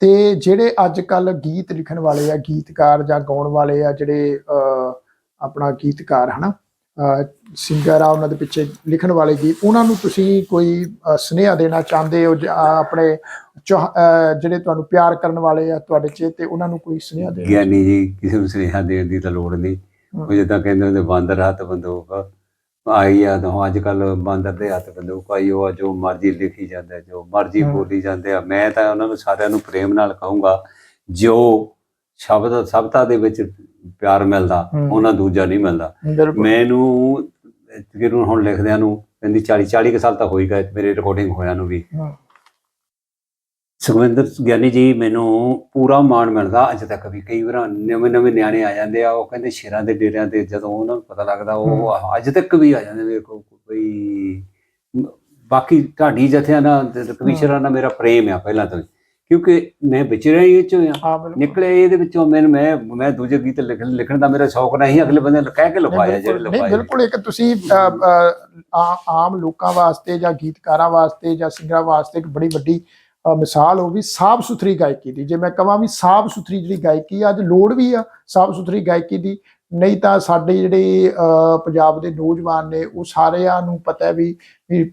ਤੇ ਜਿਹੜੇ ਅੱਜ ਕੱਲ ਗੀਤ ਲਿਖਣ ਵਾਲੇ ਆ ਗੀਤਕਾਰ ਜਾਂ ਗਾਉਣ ਵਾਲੇ ਆ ਜਿਹੜੇ ਆਪਣਾ ਗੀਤਕਾਰ ਹਨਾ? ਸਿੰਗਰ ਆ ਉਹਨਾਂ ਦੇ ਪਿੱਛੇ ਲਿਖਣ ਵਾਲੇ ਗੀਤ ਉਹਨਾਂ ਨੂੰ ਤੁਸੀਂ ਕੋਈ ਸੁਨੇਹਾ ਦੇਣਾ ਚਾਹੁੰਦੇ ਹੋ ਜਾਂ ਆਪਣੇ ਜਿਹੜੇ ਤੁਹਾਨੂੰ ਪਿਆਰ ਕਰਨ ਵਾਲੇ ਆ ਤੁਹਾਡੇ ਚ ਤੇ ਉਹਨਾਂ ਨੂੰ ਕੋਈ ਸੁਨੇਹਾ ਦੇਣਾ ਗਿਆਨੀ ਜੀ ਕਿਸੇ ਨੂੰ ਸੁਨੇਹਾ ਦੇਣ ਦੀ ਤਾਂ ਲੋੜ ਨਹੀਂ। ਉਹ ਜਿੱਦਾਂ ਕਹਿੰਦੇ ਹੁੰਦੇ ਬਾਂਦਰ ਹੱਥ ਬੰਦੂਕ ਆਈ ਆ ਤਾਂ ਅੱਜ ਕੱਲ ਬਾਂਦਰ ਦੇ ਹੱਥ ਬੰਦੂਕ ਆਈ ਉਹ ਜੋ ਮਰਜ਼ੀ ਲਿਖੀ ਜਾਂਦਾ ਜੋ ਮਰਜ਼ੀ। ਬੋਲੀ ਜਾਂਦੇ ਆ। ਮੈਂ ਤਾਂ ਉਹਨਾਂ ਨੂੰ ਸਾਰਿਆਂ ਨੂੰ ਪ੍ਰੇਮ ਨਾਲ ਕਹੂੰਗਾ ਜੋ ਸ਼ਬਦ ਸਬਤਾ ਦੇ ਵਿੱਚ ਪਿਆਰ ਮਿਲਦਾ। ਉਹਨਾਂ ਦੂਜਾ ਨਹੀਂ ਮਿਲਦਾ। ਮੈਨੂੰ ਤਕਰੀਬਨ ਹੁਣ ਲਿਖਦਿਆਂ ਨੂੰ ਕਹਿੰਦੀ 40 40 ਕੁ ਸਾਲ ਤਾਂ ਹੋਈ ਗਏ ਮੇਰੇ ਰਿਕਾਰਡਿੰਗ ਹੋਇਆ ਨੂੰ ਵੀ। ਸੁਖਵਿੰਦਰ ਗਿਆਨੀ ਜੀ ਮੈਨੂੰ ਪੂਰਾ ਮਾਣ ਮਿਲਦਾ ਅੱਜ ਤੱਕ ਵੀ। ਕਈ ਵਾਰ ਨਵੇਂ ਨਵੇਂ ਨਿਆਣੇ ਆ ਜਾਂਦੇ ਆ ਉਹ ਕਹਿੰਦੇ ਸ਼ੇਰਾਂ ਦੇ ਡੇਰਿਆਂ ਤੇ ਜਦੋਂ ਉਹਨਾਂ ਨੂੰ ਪਤਾ ਲੱਗਦਾ ਉਹ ਅੱਜ ਤੱਕ ਵੀ ਆ ਜਾਂਦੇ ਵੇਖੋ ਬਈ ਮ- ਬਾਕੀ ਢਾਡੀ ਜਥਿਆਂ ਨਾਲ ਕਵੀਸ਼ਰਾਂ ਨਾਲ ਮੇਰਾ ਪ੍ਰੇਮ ਆ ਪਹਿਲਾਂ ਤੋਂ। ਕਿਉਂਕਿ ਮੈਂ ਵਿਚਰਿਆ ਹੀ ਇਹ ਚੋਂ ਆ। ਹਾਂ ਬਿਲਕੁਲ। ਨਿਕਲੇ ਇਹਦੇ ਵਿੱਚੋਂ ਮੈਨੂੰ ਮੈਂ ਮੈਂ ਦੂਜੇ ਗੀਤ ਲਿਖਣ ਲਿਖਣ ਦਾ ਮੇਰਾ ਸ਼ੌਕ ਨਹੀਂ ਅਗਲੇ ਬੰਦੇ ਨੂੰ ਕਹਿ ਕੇ ਨਹੀਂ, ਲਿਖਵਾਇਆ ਜਿਹੜੇ ਨਹੀਂ, ਬਿਲਕੁਲ ਇੱਕ ਤੁਸੀਂ ਆ- ਆਮ ਲੋਕਾਂ ਵਾਸਤੇ ਜਾਂ ਗੀਤਕਾਰਾਂ ਵਾਸਤੇ ਜਾਂ ਸਿੰਗਰਾਂ ਵਾਸਤੇ ਇੱਕ ਬੜੀ ਵੱਡੀ ਮਿਸਾਲ ਹੋ ਵੀ ਸਾਫ਼ ਸੁਥਰੀ ਗਾਇਕੀ ਦੀ। ਜੇ ਮੈਂ ਕਹਾਂ ਵੀ ਸਾਫ਼ ਸੁਥਰੀ ਜਿਹੜੀ ਗਾਇਕੀ ਆ, ਅੱਜ ਲੋੜ ਵੀ ਆ ਸਾਫ਼ ਸੁਥਰੀ ਗਾਇਕੀ ਦੀ ਨਹੀਂ ਤਾਂ ਸਾਡੇ ਜਿਹੜੇ ਪੰਜਾਬ ਦੇ ਨੌਜਵਾਨ ਨੇ ਉਹ ਸਾਰਿਆਂ ਨੂੰ ਪਤਾ ਹੈ ਵੀ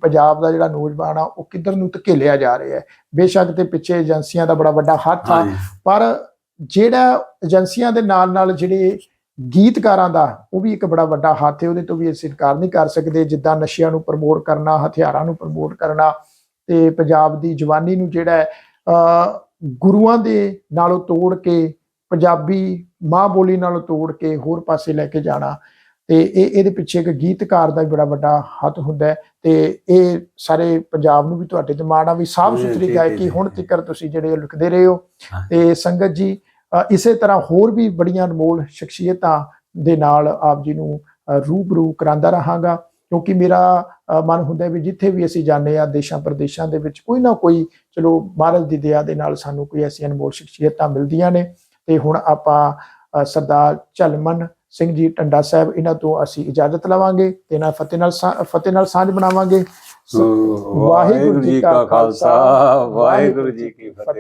ਪੰਜਾਬ ਦਾ ਜਿਹੜਾ ਨੌਜਵਾਨ ਆ ਉਹ ਕਿੱਧਰ ਨੂੰ ਧਕੇਲਿਆ ਜਾ ਰਿਹਾ ਹੈ। ਬੇਸ਼ੱਕ ਤੇ ਪਿੱਛੇ ਏਜੰਸੀਆਂ ਦਾ ਬੜਾ ਵੱਡਾ ਹੱਥ ਆ ਪਰ ਜਿਹੜਾ ਏਜੰਸੀਆਂ ਦੇ ਨਾਲ ਨਾਲ ਜਿਹੜੇ ਗੀਤਕਾਰਾਂ ਦਾ ਉਹ ਵੀ ਇੱਕ ਬੜਾ ਵੱਡਾ ਹੱਥ ਹੈ ਉਹਦੇ ਤੋਂ ਵੀ ਅਸੀਂ ਇਨਕਾਰ ਨਹੀਂ ਕਰ ਸਕਦੇ ਜਿੱਦਾਂ ਨਸ਼ਿਆਂ ਨੂੰ ਪ੍ਰਮੋਟ ਕਰਨਾ ਹਥਿਆਰਾਂ ਨੂੰ ਪ੍ਰਮੋਟ ਕਰਨਾ ਤੇ ਪੰਜਾਬ ਦੀ ਜਵਾਨੀ ਨੂੰ ਜਿਹੜਾ ਗੁਰੂਆਂ ਦੇ ਨਾਲੋਂ ਤੋੜ ਕੇ ਪੰਜਾਬੀ ਮਾਂ ਬੋਲੀ ਨਾਲੋਂ ਤੋੜ ਕੇ ਹੋਰ ਪਾਸੇ ਲੈ ਕੇ ਜਾਣਾ ਤੇ ਇਹ ਇਹਦੇ ਪਿੱਛੇ ਇੱਕ ਗੀਤਕਾਰ ਦਾ ਵੀ ਬੜਾ ਵੱਡਾ ਹੱਥ ਹੁੰਦਾ ਹੈ ਤੇ ਇਹ ਸਾਰੇ ਪੰਜਾਬ ਨੂੰ ਵੀ ਤੁਹਾਡੇ ਤੇ ਮਾਣ ਆ ਵੀ ਸਾਫ਼ ਸੁਥਰੀ ਗਾਇਕੀ ਹੁਣ ਜੀ। ਤੱਕ ਤੁਸੀਂ ਜਿਹੜੇ ਲਿਖਦੇ ਰਹੇ ਹੋ। ਤੇ ਸੰਗਤ ਜੀ ਇਸੇ ਤਰ੍ਹਾਂ ਹੋਰ ਵੀ ਬੜੀਆਂ ਅਨਮੋਲ ਸ਼ਖਸੀਅਤਾਂ ਦੇ ਨਾਲ ਆਪ ਜੀ ਨੂੰ ਰੂਬਰੂ ਕਰਾਂਦਾ ਰਹਾਂਗਾ ਕਿਉਂਕਿ ਮੇਰਾ ਮਨ ਹੁੰਦਾ ਵੀ ਜਿੱਥੇ ਵੀ ਅਸੀਂ ਜਾਂਦੇ ਆ ਦੇਸ਼ਾਂ ਪ੍ਰਦੇਸ਼ਾਂ ਦੇ ਵਿੱਚ ਕੋਈ ਨਾ ਕੋਈ ਚਲੋ ਮਹਾਰਾਜ ਦੀ ਦਇਆ ਦੇ ਨਾਲ ਸਾਨੂੰ ਕੋਈ ਐਸੀਆਂ ਅਨਮੋਲ ਸ਼ਖਸੀਅਤਾਂ ਮਿਲਦੀਆਂ ਨੇ ਤੇ ਹੁਣ ਆਪਾਂ ਸਰਦਾਰ ਝਲਮਨ ਸਿੰਘ ਜੀ ਟੰਡਾ ਸਾਹਿਬ ਇਹਨਾਂ ਤੋਂ ਅਸੀਂ ਇਜਾਜ਼ਤ ਲਵਾਂਗੇ ਤੇ ਨਾਲ ਫਤਿਹ ਨਾਲ ਫਤਿਹ ਨਾਲ ਸਾਂਝ ਬਣਾਵਾਂਗੇ ਵਾਹਿਗੁਰੂ ਜੀ ਕਾ ਖਾਲਸਾ ਵਾਹਿਗੁਰੂ ਜੀ ਕੀ ਫਤਿਹ।